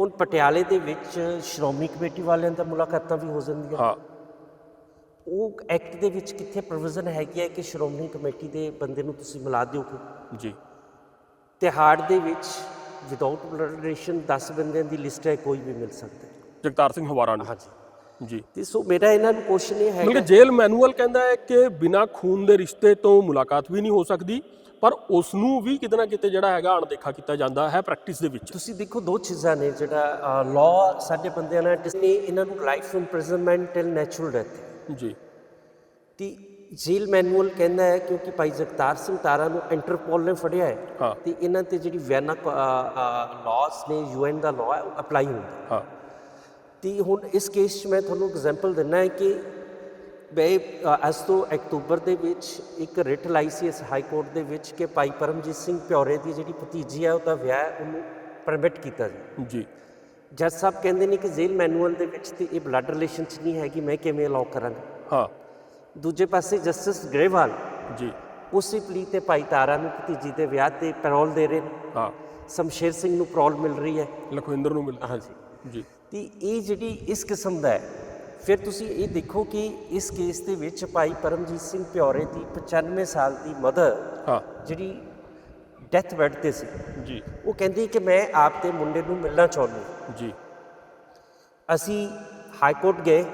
ਹੁਣ ਪਟਿਆਲੇ ਦੇ ਵਿੱਚ ਸ਼੍ਰੋਮਣੀ ਕਮੇਟੀ ਵਾਲਿਆਂ ਦਾ ਮੁਲਾਕਾਤਾਂ ਵੀ ਹੋ ਜਾਂਦੀਆਂ। ਹਾਂ। ਉਹ ਐਕਟ ਦੇ ਵਿੱਚ ਕਿੱਥੇ ਪ੍ਰੋਵੀਜ਼ਨ ਹੈਗੀ ਹੈ ਕਿ ਸ਼੍ਰੋਮਣੀ ਕਮੇਟੀ ਦੇ ਬੰਦੇ ਨੂੰ ਤੁਸੀਂ ਮਿਲਾ ਦਿਓਗੇ ਜੀ। ਤਿਹਾੜ ਦੇ ਵਿੱਚ ਵਿਦਆਊਟ ਬਲੱਡ ਰਿਲੇਸ਼ਨ 10 ਬੰਦਿਆਂ ਦੀ ਲਿਸਟ ਹੈ ਕੋਈ ਵੀ ਮਿਲ ਸਕਦਾ ਹੈ। ਜਗਤਾਰ ਸਿੰਘ ਹਵਾਰਾ ਨੂੰ। ਹਾਂਜੀ। ਜੀ। ਤੇ ਸੋ ਮੇਰਾ ਇਹਨਾਂ ਨੂੰ ਕੁਐਸਚਨ ਇਹ ਹੈ ਕਿ ਜੇਲ ਮੈਨੂਅਲ ਕਹਿੰਦਾ ਹੈ ਕਿ ਬਿਨਾ ਖੂਨ ਦੇ ਰਿਸ਼ਤੇ ਤੋਂ ਮੁਲਾਕਾਤ ਵੀ ਨਹੀਂ ਹੋ ਸਕਦੀ ਪਰ ਉਸ ਨੂੰ ਵੀ ਕਿਤੇ ਨਾ ਕਿਤੇ ਜਿਹੜਾ ਹੈਗਾ ਅਣਦੇਖਾ ਕੀਤਾ ਜਾਂਦਾ ਹੈ ਪ੍ਰੈਕਟਿਸ ਦੇ ਵਿੱਚ। ਤੁਸੀਂ ਦੇਖੋ ਦੋ ਚੀਜ਼ਾਂ ਨੇ ਜਿਹੜਾ ਲਾਅ ਸਾਡੇ ਬੰਦਿਆਂ ਨਾਲ ਡਿਸਨੀ ਇਹਨਾਂ ਨੂੰ life imprisonment till natural death ਜੀ। ਤੇ ਜੇਲ ਮੈਨੂਅਲ ਕਹਿੰਦਾ ਹੈ ਕਿਉਂਕਿ ਭਾਈ ਜਗਤਾਰ ਸਿੰਘ ਤਾਰਾ ਨੂੰ ਇੰਟਰਪੋਲ ਨੇ ਫੜਿਆ ਹੈ। ਤੇ ਇਹਨਾਂ ਤੇ ਜਿਹੜੀ ਵੀਅਨਾ ਲਾਅਸ ਨੇ ਯੂਐਨ ਦਾ ਲਾਅ ਅਪਲਾਈ ਹੁੰਦਾ ਹੈ। ਹਾਂ ਤੇ ਹੁਣ ਇਸ ਕੇਸ 'ਚ ਮੈਂ ਤੁਹਾਨੂੰ ਐਗਜ਼ਾਮਪਲ ਦਿੰਨਾ ਹੈ ਕਿ ਅ, ਅੱਜ ਤੋਂ ਅਕਤੂਬਰ ਦੇ ਵਿੱਚ ਇੱਕ ਰਿਟ ਲਾਈ ਸੀ ਇਸ ਹਾਈ ਕੋਰਟ ਦੇ ਵਿੱਚ ਕਿ ਭਾਈ ਪਰਮਜੀਤ ਸਿੰਘ ਪਿਉਰੇ ਦੀ ਜਿਹੜੀ ਭਤੀਜੀ ਹੈ ਉਹਦਾ ਵਿਆਹ ਹੈ, ਉਹਨੂੰ ਪਰਮਿਟ ਕੀਤਾ ਜੀ। ਜੀ। ਜੱਜ ਸਾਹਿਬ ਕਹਿੰਦੇ ਨੇ ਕਿ ਜੇਲ ਮੈਨੂਅਲ ਦੇ ਵਿੱਚ ਤੇ ਇਹ ਬਲੱਡ ਰਿਲੇਸ਼ਨ 'ਚ ਨਹੀਂ ਹੈ ਕਿ ਮੈਂ ਕਿਵੇਂ ਅਲਾਉ ਕਰਾਂਗਾ। ਹਾਂ। ਦੂਜੇ ਪਾਸੇ ਜਸਟਿਸ ਗਰੇਵਾਲ ਜੀ। ਉਸੇ ਪਲੀ ਤੇ ਭਾਈ ਤਾਰਾ ਨੂੰ ਭਤੀਜੀ ਦੇ ਵਿਆਹ ਤੇ ਪੈਰੋਲ ਦੇ ਰਹੇ ਨੇ। ਹਾਂ। ਸ਼ਮਸ਼ੇਰ ਸਿੰਘ ਨੂੰ ਪੈਰੋਲ ਮਿਲ ਰਹੀ ਹੈ। ਲਖਵਿੰਦਰ ਨੂੰ ਮਿਲਦਾ ਹਾਂਜੀ ਜੀ। ਤੇ ਇਹ ਜਿਹੜੀ ਇਸ ਕਿਸਮ ਦਾ ਹੈ ਫਿਰ ਤੁਸੀਂ ਇਹ ਦੇਖੋ ਕਿ ਇਸ ਕੇਸ ਦੇ ਵਿੱਚ ਭਾਈ ਪਰਮਜੀਤ ਸਿੰਘ ਪਿਉਰੇ ਦੀ 95 ਸਾਲ ਦੀ ਮਦਰ ਹਾਂ। ਜਿਹੜੀ ਡੈਥ ਬੈੱਡ ਤੇ ਸੀ ਜੀ। ਉਹ ਕਹਿੰਦੀ ਕਿ ਮੈਂ ਆਪ ਤੇ ਮੁੰਡੇ ਨੂੰ ਮਿਲਣਾ ਚਾਹੁੰਦੀ। ਜੀ। ਅਸੀਂ ਹਾਈ ਕੋਰਟ ਗਏ।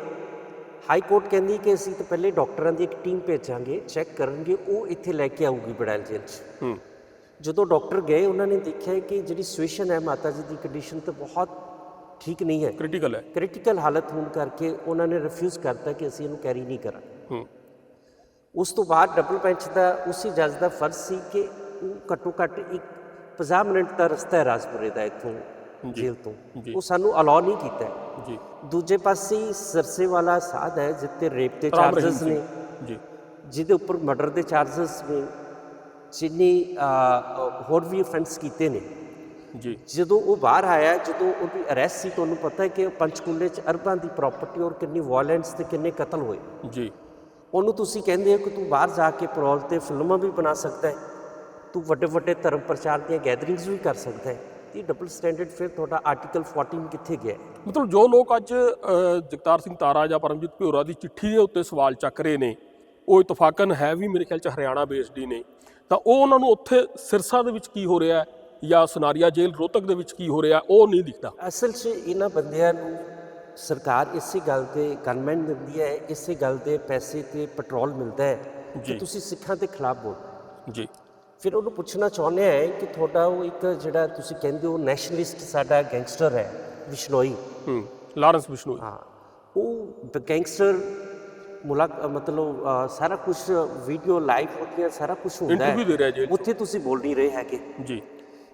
ਹਾਈ ਕੋਰਟ ਕਹਿੰਦੀ ਕਿ ਅਸੀਂ ਤਾਂ ਪਹਿਲੇ ਡਾਕਟਰਾਂ ਦੀ ਇੱਕ ਟੀਮ ਭੇਜਾਂਗੇ ਚੈੱਕ ਕਰਨਗੇ ਉਹ ਇੱਥੇ ਲੈ ਕੇ ਆਊਗੀ ਬੜੈਲ ਜੇਲ੍ਹ 'ਚ। ਹੂੰ। ਜਦੋਂ ਡਾਕਟਰ ਗਏ ਉਹਨਾਂ ਨੇ ਦੇਖਿਆ ਕਿ ਜਿਹੜੀ ਸਿਚੁਏਸ਼ਨ ਹੈ ਮਾਤਾ ਜੀ ਦੀ ਕੰਡੀਸ਼ਨ ਤਾਂ ਬਹੁਤ ਠੀਕ ਨਹੀਂ ਹੈ। ਕ੍ਰਿਟੀਕਲ ਹੈ। ਕ੍ਰਿਟੀਕਲ ਹਾਲਤ ਹੋਣ ਕਰਕੇ ਉਹਨਾਂ ਨੇ ਰਿਫਿਊਜ਼ ਕਰਤਾ ਕਿ ਅਸੀਂ ਇਹਨੂੰ ਕੈਰੀ ਨਹੀਂ ਕਰਾਂ ਉਸ ਤੋਂ ਬਾਅਦ ਡਬਲ ਪੈਂਚ ਦਾ ਉਸੇ ਜੱਜ ਦਾ ਫਰਜ਼ ਸੀ ਕਿ ਉਹ ਘੱਟੋ ਘੱਟ ਇੱਕ 50 ਮਿੰਟ ਦਾ ਰਸਤਾ ਹੈ ਰਾਜਪੁਰੇ ਦਾ ਇੱਥੋਂ ਜੇਲ੍ਹ ਤੋਂ। ਉਹ ਸਾਨੂੰ ਅਲਾਉ ਨਹੀਂ ਕੀਤਾ ਜੀ। ਦੂਜੇ ਪਾਸੇ ਸਰਸੇ ਵਾਲਾ ਸਾਧ ਹੈ ਜਿੱਤੇ ਰੇਪ ਦੇ ਚਾਰजेस ਨੇ। ਜੀ। ਜਿਹਦੇ ਉੱਪਰ ਮਰਡਰ ਦੇ ਚਾਰजेस ਨੇ। ਜਿੰਨੀ ਹੋਰ ਵੀ ਅਫੈਂਸ ਕੀਤੇ ਨੇ। ਜੀ। ਜਦੋਂ ਉਹ ਬਾਹਰ ਆਇਆ ਜਦੋਂ ਉਹਦੀ ਅਰੈਸਟ ਸੀ ਤੁਹਾਨੂੰ ਪਤਾ ਹੈ ਕਿ ਪੰਚਕੂਲੇ 'ਚ ਅਰਬਾਂ ਦੀ ਪ੍ਰਾਪਰਟੀ ਔਰ ਕਿੰਨੀ ਵਾਇਲੈਂਸ ਤੇ ਕਿੰਨੇ ਕਤਲ ਹੋਏ। ਜੀ। ਉਹਨੂੰ ਤੁਸੀਂ ਕਹਿੰਦੇ ਹੋ ਕਿ ਤੂੰ ਬਾਹਰ ਜਾ ਕੇ ਪਰੋਲ ਤੇ ਫਿਲਮਾਂ ਵੀ ਬਣਾ ਸਕਦਾ ਹੈ। ਤੂੰ ਵੱਡੇ ਵੱਡੇ ਧਰਮ ਪ੍ਰਚਾਰ ਦੀਆਂ ਗੈਦਰਿੰਗਸ ਵੀ ਕਰ ਸਕਦਾ ਹੈ। ਇਹ ਡਬਲ ਸਟੈਂਡਰਡ ਫਿਰ ਤੁਹਾਡਾ ਆਰਟੀਕਲ 14 ਕਿੱਥੇ ਗਿਆ? ਮਤਲਬ ਜੋ ਲੋਕ ਅੱਜ ਜਗਤਾਰ ਸਿੰਘ ਤਾਰਾ ਜਾਂ ਪਰਮਜੀਤ ਭਿਓਰਾ ਦੀ ਚਿੱਠੀ ਦੇ ਉੱਤੇ ਸਵਾਲ ਚੱਕ ਰਹੇ ਨੇ ਉਹ ਇਤਫਾਕਨ ਹੈ ਵੀ ਮੇਰੇ ਖਿਆਲ ਚ ਹਰਿਆਣਾ ਬੇਸਡ ਹੀ ਨੇ ਤਾਂ ਉਹ ਉਹਨਾਂ ਨੂੰ ਉੱਥੇ ਸਿਰਸਾ ਦੇ ਵਿੱਚ ਕੀ ਹੋ ਰਿਹਾ ਹੈ? ਜਾਂ ਸੁਨਾਰੀਆ ਜੇਲ੍ਹ ਰੋਹਤਕ ਦੇ ਵਿੱਚ ਕੀ ਹੋ ਰਿਹਾ ਉਹ ਨਹੀਂ ਦਿਖਦਾ। ਅਸਲ 'ਚ ਇਹਨਾਂ ਬੰਦਿਆਂ ਨੂੰ ਸਰਕਾਰ ਇਸੇ ਗੱਲ ਤੇ ਗਨਮੈਨ ਦਿੰਦੀ ਹੈ ਇਸੇ ਗੱਲ ਦੇ ਪੈਸੇ ਤੇ ਪੈਟਰੋਲ ਮਿਲਦਾ ਹੈ। ਕਿ ਤੁਸੀਂ ਸਿੱਖਾਂ ਦੇ ਖਿਲਾਫ ਬੋਲੋ। ਜੀ। ਫਿਰ ਉਹਨੂੰ ਪੁੱਛਣਾ ਚਾਹੁੰਦੇ ਆ ਕਿ ਤੁਹਾਡਾ ਉਹ ਇੱਕ ਜਿਹੜਾ ਤੁਸੀਂ ਕਹਿੰਦੇ ਹੋ ਨੈਸ਼ਨਲਿਸਟ ਸਾਡਾ ਗੈਂਗਸਟਰ ਹੈ ਵਿਸ਼ਨੋਈ ਹੂੰ ਲਾਰੈਂਸ ਬਿਸ਼ਨੋਈ। ਹਾਂ ਉਹ ਗੈਂਗਸਟਰ ਮੁਲਾਕ ਮਤਲਬ ਸਾਰਾ ਕੁਝ ਵੀਡੀਓ ਲਾਈਵ ਹੁੰਦੀਆਂ ਸਾਰਾ ਕੁਝ ਹੁੰਦਾ 'ਚ। ਉੱਥੇ ਤੁਸੀਂ ਬੋਲ ਨਹੀਂ ਰਹੇ ਹੈਗੇ। ਜੀ।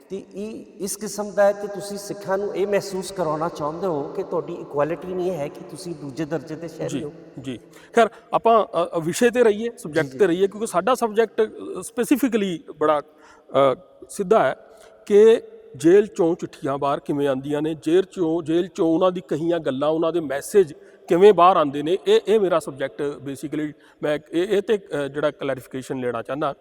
ਤੇ ਇਹ ਇਸ ਕਿਸਮ ਦਾ ਹੈ ਕਿ ਤੁਸੀਂ ਸਿੱਖਾਂ ਨੂੰ ਇਹ ਮਹਿਸੂਸ ਕਰਾਉਣਾ ਚਾਹੁੰਦੇ ਹੋ ਕਿ ਤੁਹਾਡੀ ਇਕੁਐਲਿਟੀ ਨਹੀਂ ਹੈ ਕਿ ਤੁਸੀਂ ਦੂਜੇ ਦਰਜੇ ਦੇ ਸ਼ਹਿਰੀ ਹੋ। ਜੀ। ਖੈਰ ਆਪਾਂ ਵਿਸ਼ੇ ਤੇ ਰਹੀਏ ਸਬਜੈਕਟ ਤੇ ਰਹੀਏ ਕਿਉਂਕਿ ਸਾਡਾ ਸਬਜੈਕਟ ਸਪੈਸੀਫਿਕਲੀ ਬੜਾ ਸਿੱਧਾ ਹੈ ਕਿ ਜੇਲ੍ਹ ਚੋਂ ਚਿੱਠੀਆਂ ਬਾਹਰ ਕਿਵੇਂ ਆਉਂਦੀਆਂ ਨੇ ਜੇਲ੍ਹ ਚੋਂ ਜੇਲ੍ਹ ਚੋਂ ਉਹਨਾਂ ਦੀ ਕਹੀਆਂ ਗੱਲਾਂ ਉਹਨਾਂ ਦੇ ਮੈਸੇਜ ਕਿਵੇਂ ਬਾਹਰ ਆਉਂਦੇ ਨੇ ਇਹ ਇਹ ਮੇਰਾ ਸਬਜੈਕਟ ਬੇਸਿਕਲੀ ਮੈਂ ਇਹ ਤੇ ਜਿਹੜਾ ਕਲੈਰੀਫਿਕੇਸ਼ਨ ਲੈਣਾ ਚਾਹੁੰਦਾ।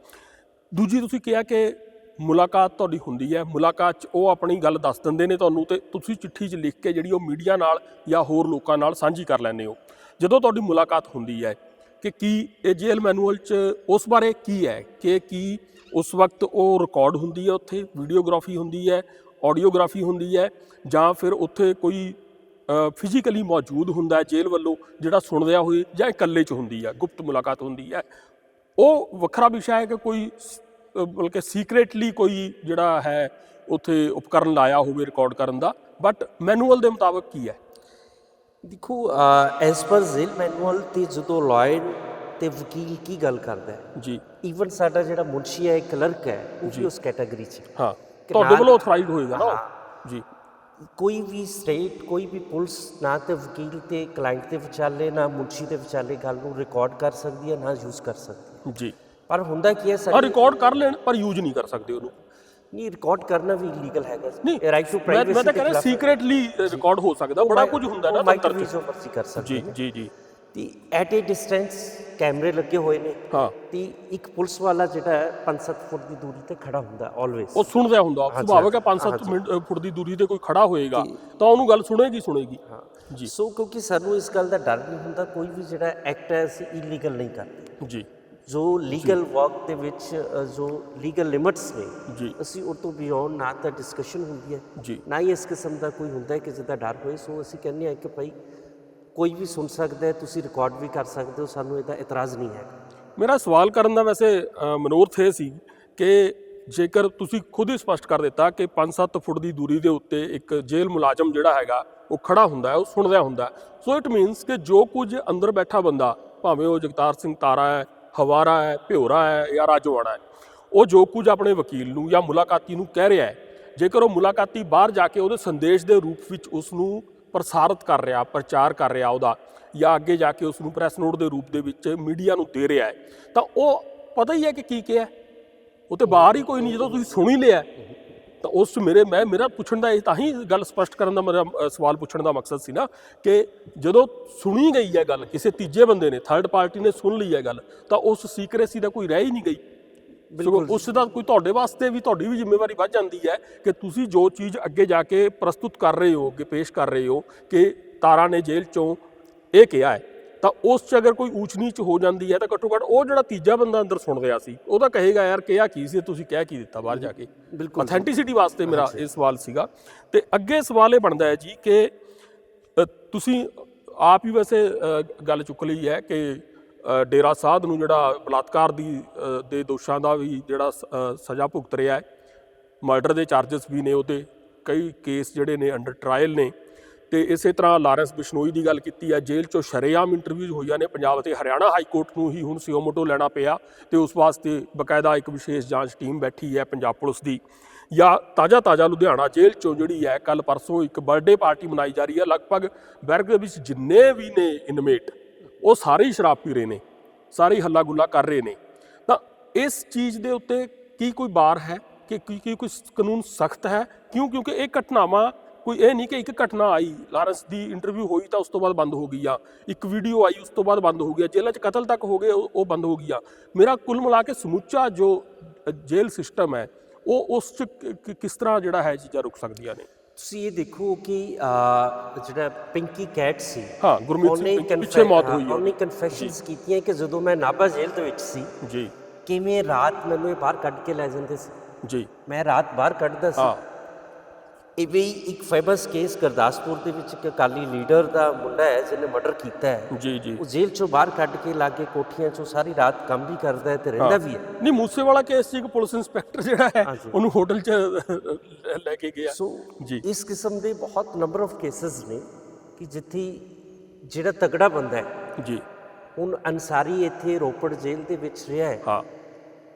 ਦੂਜੀ ਤੁਸੀਂ ਕਿਹਾ ਕਿ ਮੁਲਾਕਾਤ ਤੁਹਾਡੀ ਹੁੰਦੀ ਹੈ, ਮੁਲਾਕਾਤ 'ਚ ਉਹ ਆਪਣੀ ਗੱਲ ਦੱਸ ਦਿੰਦੇ ਨੇ ਤੁਹਾਨੂੰ ਤੇ ਤੁਸੀਂ ਚਿੱਠੀ 'ਚ ਲਿਖ ਕੇ ਜਿਹੜੀ ਉਹ ਮੀਡੀਆ ਨਾਲ ਜਾਂ ਹੋਰ ਲੋਕਾਂ ਨਾਲ ਸਾਂਝੀ ਕਰ ਲੈਂਦੇ ਹੋ। ਜਦੋਂ ਤੁਹਾਡੀ ਮੁਲਾਕਾਤ ਹੁੰਦੀ ਹੈ ਕਿ ਕੀ ਇਹ ਜੇਲ ਮੈਨੂਅਲ 'ਚ ਉਸ ਬਾਰੇ ਕੀ ਹੈ ਕਿ ਕੀ ਉਸ ਵਕਤ ਉਹ ਰਿਕਾਰਡ ਹੁੰਦੀ ਹੈ ਉੱਥੇ, ਵੀਡੀਓਗ੍ਰਾਫੀ ਹੁੰਦੀ ਹੈ, ਆਡੀਓਗ੍ਰਾਫੀ ਹੁੰਦੀ ਹੈ ਜਾਂ ਫਿਰ ਉੱਥੇ ਕੋਈ ਫਿਜ਼ੀਕਲੀ ਮੌਜੂਦ ਹੁੰਦਾ ਹੈ ਜੇਲ੍ਹ ਵੱਲੋਂ ਜਿਹੜਾ ਸੁਣਦਿਆ ਹੋਏ ਜਾਂ ਇਕੱਲੇ 'ਚ ਹੁੰਦੀ ਹੈ, ਗੁਪਤ ਮੁਲਾਕਾਤ ਹੁੰਦੀ ਹੈ। ਉਹ ਵੱਖਰਾ ਵਿਸ਼ਾ ਹੈ ਕਿ ਕੋਈ ਸ- ਬਲਕਿ ਸੀਕ੍ਰੇਟਲੀ ਕੋਈ ਜਿਹੜਾ ਹੈ ਉੱਥੇ ਉਪਕਰਨ ਲਾਇਆ ਹੋਵੇ ਰਿਕਾਰਡ ਕਰਨ ਦਾ ਬਟ ਮੈਨੂਅਲ ਦੇ ਮੁਤਾਬਕ ਕੀ ਹੈ? ਦੇਖੋ ਐਸ ਪਰ ਜ਼ੇਲ ਮੈਨੂਅਲ ਤੇ ਜਦੋਂ ਲਾਇਰ ਤੇ ਵਕੀਲ ਕੀ ਗੱਲ ਕਰਦਾ ਹੈ? ਜੀ। ਈਵਨ ਸਾਡਾ ਜਿਹੜਾ ਮੁਨਸ਼ੀ ਹੈ ਕਲਰਕ ਹੈ ਉਹ ਵੀ ਉਸ ਕੈਟਾਗਰੀ 'ਚ ਹੈ। ਤੁਹਾਡੇ ਵੱਲੋਂ ਅਥੋਰਾਈਜ਼ਡ ਹੋਏਗਾ ਨਾ? ਜੀ। ਕੋਈ ਵੀ ਸਟੇਟ ਕੋਈ ਵੀ ਪੁਲਿਸ ਨਾ ਤੇ ਵਕੀਲ ਤੇ ਕਲਾਇੰਟ ਦੇ ਵਿਚਾਲੇ ਨਾ ਮੁਨਸ਼ੀ ਦੇ ਵਿਚਾਲੇ ਗੱਲ ਨੂੰ ਰਿਕਾਰਡ ਕਰ ਸਕਦੀ ਹੈ ਨਾ ਯੂਜ਼ ਕਰ ਸਕਦੀ ਹੈ। ਜੀ। ਪਰ ਹੁੰਦਾ ਕੀ ਹੈ ਸਾਡੇ ਰਿਕਾਰਡ ਕਰ ਲੈਣ ਪਰ ਯੂਜ਼ ਨਹੀਂ ਕਰ ਸਕਦੇ ਉਹਨੂੰ। ਨਹੀਂ ਰਿਕਾਰਡ ਕਰਨਾ ਵੀ ਇਲੀਗਲ ਹੈਗਾ ਨਹੀਂ ਰਾਈਟ ਟੂ ਮੈਂ ਪ੍ਰਾਈਵੇਸੀ ਮੈਂ ਤਾਂ ਕਹਿੰਦਾ ਸੀਕ੍ਰੀਟਲੀ ਰਿਕਾਰਡ ਹੋ। ਸਕਦਾ ਬੜਾ ਕੁਝ ਹੁੰਦਾ ਨਾ ਮਾਈਕਰੋ ਦਫ਼ਤਰ 'ਚ। ਜੋ ਮਰਜ਼ੀ ਕਰ ਸਕਦੇ ਜੀ ਨੇ। ਜੀ ਜੀ। ਤੇ ਐਟ ਏ ਡਿਸਟੈਂਸ ਕੈਮਰੇ ਲੱਗੇ ਹੋਏ ਨੇ। ਹਾਂ। ਤੇ ਇੱਕ ਪੁਲਿਸ ਵਾਲਾ ਜਿਹੜਾ ਹੈ 5-7 ਫੁੱਟ ਦੀ ਦੂਰੀ ਤੇ ਖੜਾ ਹੁੰਦਾ ਆਲਵੇਸ ਉਹ ਸੁਣਦਾ ਹੁੰਦਾ ਸੁਭਾਵਿਕ ਹੈ 5-7 ਮਿੰਟ ਅ, ਫੁੱਟ ਦੀ ਦੂਰੀ ਤੇ ਕੋਈ ਖੜਾ ਹੋਏਗਾ ਤਾਂ ਉਹਨੂੰ ਗੱਲ ਸੁਣੇਗੀ ਸੁਣੇਗੀ। ਜੀ। ਸੋ ਕਿਉਂਕਿ ਸਾਨੂੰ ਇਸ ਗੱਲ ਦਾ ਡਰ ਨਹੀਂ ਹੁੰਦਾ ਕੋਈ ਵੀ ਜਿਹੜਾ ਐਕਟ ਹੈ ਅਸੀਂ ਇਲੀਗਲ ਨਹੀਂ ਕਰਦੇ। ਜੀ। ਜੋ ਲੀਗਲ ਵਰਕ ਦੇ ਵਿੱਚ ਜੋ ਲੀਗਲ ਲਿਮਿਟਸ ਨੇ ਜੀ। ਅਸੀਂ ਉਹ ਤੋਂ ਬਿਯੋਂਡ ਨਾ ਤਾਂ ਡਿਸਕਸ਼ਨ ਹੁੰਦੀ ਹੈ ਜੀ। ਨਾ ਹੀ ਇਸ ਕਿਸਮ ਦਾ ਕੋਈ ਹੁੰਦਾ ਹੈ ਕਿ ਜਿਹਦਾ ਡਰ ਹੋਏ। ਸੋ ਅਸੀਂ ਕਹਿੰਦੇ ਹਾਂ ਕਿ ਭਾਈ ਕੋਈ ਵੀ ਸੁਣ ਸਕਦਾ ਹੈ ਤੁਸੀਂ ਰਿਕਾਰਡ ਵੀ ਕਰ ਸਕਦੇ ਹੋ ਸਾਨੂੰ ਇਹਦਾ ਇਤਰਾਜ਼ ਨਹੀਂ ਹੈ। ਮੇਰਾ ਸਵਾਲ ਕਰਨ ਦਾ ਵੈਸੇ ਮਨੋਰਥ ਇਹ ਸੀ ਕਿ ਜੇਕਰ ਤੁਸੀਂ ਖੁਦ ਹੀ ਸਪਸ਼ਟ ਕਰ ਦਿੱਤਾ ਕਿ 5-7 ਫੁੱਟ ਦੀ ਦੂਰੀ ਦੇ ਉੱਤੇ ਇੱਕ ਜੇਲ੍ਹ ਮੁਲਾਜ਼ਮ ਜਿਹੜਾ ਹੈਗਾ ਉਹ ਖੜਾ ਹੁੰਦਾ ਹੈ ਉਹ ਸੁਣਦਾ ਹੁੰਦਾ ਸੋ ਇਟ ਮੀਨਸ ਕਿ ਜੋ ਕੁਝ ਅੰਦਰ ਬੈਠਾ ਬੰਦਾ ਭਾਵੇਂ ਉਹ ਜਗਤਾਰ ਸਿੰਘ ਤਾਰਾ ਹੈ ਹਵਾਰਾ ਹੈ ਭਿਓਰਾ ਹੈ ਜਾਂ ਰਾਜੋਆਣਾ ਹੈ। ਉਹ ਜੋ ਕੁਝ ਆਪਣੇ ਵਕੀਲ ਨੂੰ ਜਾਂ ਮੁਲਾਕਾਤੀ ਨੂੰ ਕਹਿ ਰਿਹਾ ਹੈ, ਜੇਕਰ ਉਹ ਮੁਲਾਕਾਤੀ ਬਾਹਰ ਜਾ ਕੇ ਉਹਦੇ ਸੰਦੇਸ਼ ਦੇ ਰੂਪ ਵਿੱਚ ਉਸ ਨੂੰ ਪ੍ਰਸਾਰਿਤ ਕਰ ਰਿਹਾ, ਪ੍ਰਚਾਰ ਕਰ ਰਿਹਾ ਉਹਦਾ ਜਾਂ ਅੱਗੇ ਜਾ ਕੇ ਉਸ ਨੂੰ ਪ੍ਰੈਸ ਨੋਟ ਦੇ ਰੂਪ ਦੇ ਵਿੱਚ ਮੀਡੀਆ ਨੂੰ ਦੇ ਰਿਹਾ ਹੈ, ਤਾਂ ਉਹ ਪਤਾ ਹੀ ਹੈ ਕਿ ਕੀ ਕਿਹਾ ਉਹ ਤੇ ਬਾਹਰ ਹੀ ਕੋਈ ਨਹੀਂ, ਜਦੋਂ ਤੁਸੀਂ ਸੁਣ ਹੀ ਲਿਆ ਤਾਂ ਉਸ ਮੇਰੇ ਮੈਂ ਮੇਰਾ ਪੁੱਛਣ ਦਾ ਇਹ ਤਾਂ ਹੀ ਗੱਲ ਸਪਸ਼ਟ ਕਰਨ ਦਾ ਮੇਰਾ ਸਵਾਲ ਪੁੱਛਣ ਦਾ ਮਕਸਦ ਸੀ ਨਾ ਕਿ ਜਦੋਂ ਸੁਣੀ ਗਈ ਹੈ ਗੱਲ ਕਿਸੇ ਤੀਜੇ ਬੰਦੇ ਨੇ ਥਰਡ ਪਾਰਟੀ ਨੇ ਸੁਣ ਲਈ ਹੈ ਗੱਲ ਤਾਂ ਉਸ ਸੀਕ੍ਰੇਸੀ ਦਾ ਕੋਈ ਰਹਿ ਹੀ ਨਹੀਂ ਗਈ। ਬਿਲਕੁਲ ਉਸ ਦਾ ਕੋਈ ਤੁਹਾਡੇ ਵਾਸਤੇ ਵੀ ਤੁਹਾਡੀ ਵੀ ਜ਼ਿੰਮੇਵਾਰੀ ਵੱਧ ਜਾਂਦੀ ਹੈ ਕਿ ਤੁਸੀਂ ਜੋ ਚੀਜ਼ ਅੱਗੇ ਜਾ ਕੇ ਪ੍ਰਸਤੁਤ ਕਰ ਰਹੇ ਹੋ ਅੱਗੇ ਪੇਸ਼ ਕਰ ਰਹੇ ਹੋ ਕਿ ਤਾਰਾ ਨੇ ਜੇਲ੍ਹ ਚੋਂ ਇਹ ਕਿਹਾ ਹੈ। ਤਾਂ ਉਸ 'ਚ ਅਗਰ ਕੋਈ ਊਚ ਨੀਚ ਹੋ ਜਾਂਦੀ ਹੈ ਤਾਂ ਘੱਟੋ ਘੱਟ ਉਹ ਜਿਹੜਾ ਤੀਜਾ ਬੰਦਾ ਅੰਦਰ ਸੁਣ ਰਿਹਾ ਸੀ ਉਹ ਤਾਂ ਕਹੇਗਾ ਯਾਰ ਕਿਹਾ ਕੀ ਸੀ? ਤੁਸੀਂ ਕਹਿ ਕੀ ਦਿੱਤਾ ਬਾਹਰ ਜਾ ਕੇ? ਬਿਲਕੁਲ ਅਥੈਂਟਿਸਿਟੀ ਵਾਸਤੇ ਮੇਰਾ ਇਹ ਸਵਾਲ ਸੀਗਾ। ਤੇ ਅੱਗੇ ਸਵਾਲ ਇਹ ਬਣਦਾ ਹੈ ਜੀ ਕਿ ਤੁਸੀਂ ਆਪ ਹੀ ਵੈਸੇ ਗੱਲ ਚੁੱਕ ਲਈ ਹੈ ਕਿ ਡੇਰਾ ਸਾਧ ਨੂੰ ਜਿਹੜਾ ਬਲਾਤਕਾਰ ਦੀ ਦੇ ਦੋਸ਼ਾਂ ਦਾ ਵੀ ਜਿਹੜਾ ਸਜ਼ਾ ਭੁਗਤ ਰਿਹਾ ਹੈ। ਮਰਡਰ ਦੇ ਚਾਰजेस ਵੀ ਨੇ ਉਹਦੇ। ਕਈ ਕੇਸ ਜਿਹੜੇ ਨੇ ਅੰਡਰ ਟ੍ਰਾਇਲ ਨੇ। ਤੇ ਇਸੇ ਤਰ੍ਹਾਂ ਲਾਰੈਂਸ ਬਿਸ਼ਨੋਈ ਦੀ ਗੱਲ ਕੀਤੀ ਹੈ, ਜੇਲ੍ਹ ਚੋਂ ਸ਼ਰੇਆਮ ਇੰਟਰਵਿਊਜ਼ ਹੋਈਆਂ ਨੇ, ਪੰਜਾਬ ਅਤੇ ਹਰਿਆਣਾ ਹਾਈ ਕੋਰਟ ਨੂੰ ਹੀ ਹੁਣ ਸਿਓਮੋਟੋ ਲੈਣਾ ਪਿਆ ਤੇ ਉਸ ਵਾਸਤੇ ਬਕਾਇਦਾ ਇੱਕ ਵਿਸ਼ੇਸ਼ ਜਾਂਚ ਟੀਮ ਬੈਠੀ ਹੈ ਪੰਜਾਬ ਪੁਲਿਸ ਦੀ। ਜਾਂ ਤਾਜ਼ਾ ਤਾਜ਼ਾ ਲੁਧਿਆਣਾ ਜੇਲ੍ਹ ਚੋਂ ਜਿਹੜੀ ਹੈ ਕੱਲ ਪਰਸੋਂ ਇੱਕ ਬਰਥਡੇ ਪਾਰਟੀ ਮਨਾਈ ਜਾ ਰਹੀ ਹੈ, ਲਗਭਗ ਬੈਰਕ ਦੇ ਵਿੱਚ ਜਿੰਨੇ ਵੀ ਨੇ ਇਨਮੇਟ ਉਹ ਸਾਰੇ ਹੀ ਸ਼ਰਾਬ ਪੀ ਰਹੇ ਨੇ, ਸਾਰੇ ਹੀ ਹੱਲਾ ਗੁੱਲਾ ਕਰ ਰਹੇ ਨੇ। ਤਾਂ ਇਸ ਚੀਜ਼ ਦੇ ਉੱਤੇ ਕੀ ਕੋਈ ਬਾਰ ਹੈ? ਕਿ ਕੀ ਕੀ ਕੋਈ ਕਾਨੂੰਨ ਸਖਤ ਹੈ? ਕਿਉਂ? ਕਿਉਂਕਿ ਇਹ ਘਟਨਾਵਾਂ ਕੋਈ ਇਹ ਨਹੀਂ ਕਿ ਇੱਕ ਘਟਨਾ ਆਈ ਲਾਰੈਂਸ ਦੀ ਇੰਟਰਵਿਊ ਹੋਈ ਤਾਂ ਉਸ ਤੋਂ ਬਾਅਦ ਬੰਦ ਹੋ ਗਈ ਆ। ਇੱਕ ਵੀਡੀਓ ਆਈ ਉਸ ਤੋਂ ਬਾਅਦ ਬੰਦ ਹੋ ਗਿਆ ਜੇਲ੍ਹਾਂ 'ਚ ਕਤਲ ਤੱਕ ਹੋ ਗਏ ਉਹ ਬੰਦ ਹੋ ਗਿਆ ਮੇਰਾ ਕੁੱਲ ਮਿਲਾ ਕੇ ਸਮੁੱਚਾ ਜੋ ਜੇਲ੍ਹ ਸਿਸਟਮ ਹੈ ਉਹ ਉਸ 'ਚ ਕਿਸ ਤਰ੍ਹਾਂ ਜਿਹੜਾ ਹੈ ਚੀਜ਼ਾਂ ਰੁਕ ਸਕਦੀਆਂ ਨੇ। ਤੁਸੀਂ ਇਹ ਦੇਖੋ ਕਿ ਜਿਹੜਾ ਪਿੰਕੀ ਕੈਟ ਸੀ ਹਾਂ ਗੁਰਮੀਤ ਸਿੰਘ ਪਿੱਛੇ ਮੌਤ ਹੋਈ ਹੈ ਉਹਨੇ ਕਨਫੈਸ਼ਨਸ ਕੀਤੀਆਂ ਕਿ ਜਦੋਂ ਮੈਂ ਨਾਭਾ ਜੇਲ੍ਹ ਦੇ ਵਿੱਚ ਸੀ ਜੀ। ਕਿਵੇਂ ਰਾਤ ਮੈਨੂੰ ਇਹ ਬਾਹਰ ਕੱਢ ਕੇ ਲੈ ਜਾਂਦੇ ਸੀ? ਜੀ। ਮੈਂ ਰਾਤ ਬਾਹਰ ਕੱਢਦਾ ਸੀ। ਇਹ ਵੀ ਇੱਕ ਫੇਮਸ ਕੇਸ ਗੁਰਦਾਸਪੁਰ ਦੇ ਵਿੱਚ ਇੱਕ ਅਕਾਲੀ ਲੀਡਰ ਦਾ ਮੁੰਡਾ ਹੈ ਜਿਹਨੇ ਮਰਡਰ ਕੀਤਾ ਹੈ। ਜੀ ਜੀ। ਉਹ ਜੇਲ੍ਹ ਚੋਂ ਬਾਹਰ ਕੱਢ ਕੇ ਲਾਗੇ ਕੋਠੀਆਂ ਚੋਂ ਸਾਰੀ ਰਾਤ ਕੰਮ ਵੀ ਕਰਦਾ ਹੈ ਤੇ ਰਹਿੰਦਾ ਵੀ ਹੈ। ਨਹੀਂ ਮੂਸੇ ਵਾਲਾ ਕੇਸ 'ਚ ਇੱਕ ਪੁਲਿਸ ਇੰਸਪੈਕਟਰ ਜਿਹੜਾ ਹੈ। ਉਹਨੂੰ ਹੋਟਲ 'ਚ ਲੈ ਕੇ ਗਿਆ। ਸੋ ਜੀ। ਇਸ ਕਿਸਮ ਦੇ ਬਹੁਤ ਨੰਬਰ ਆਫ ਕੇਸਸ ਨੇ ਕਿ ਜਿੱਥੇ ਜਿਹੜਾ ਤਗੜਾ ਬੰਦਾ ਹੈ ਜੀ। ਹੁਣ ਅਨਸਾਰੀ ਇੱਥੇ ਰੋਪੜ ਜੇਲ੍ਹ ਦੇ ਵਿੱਚ ਰਿਹਾ ਹੈ। ਹਾਂ।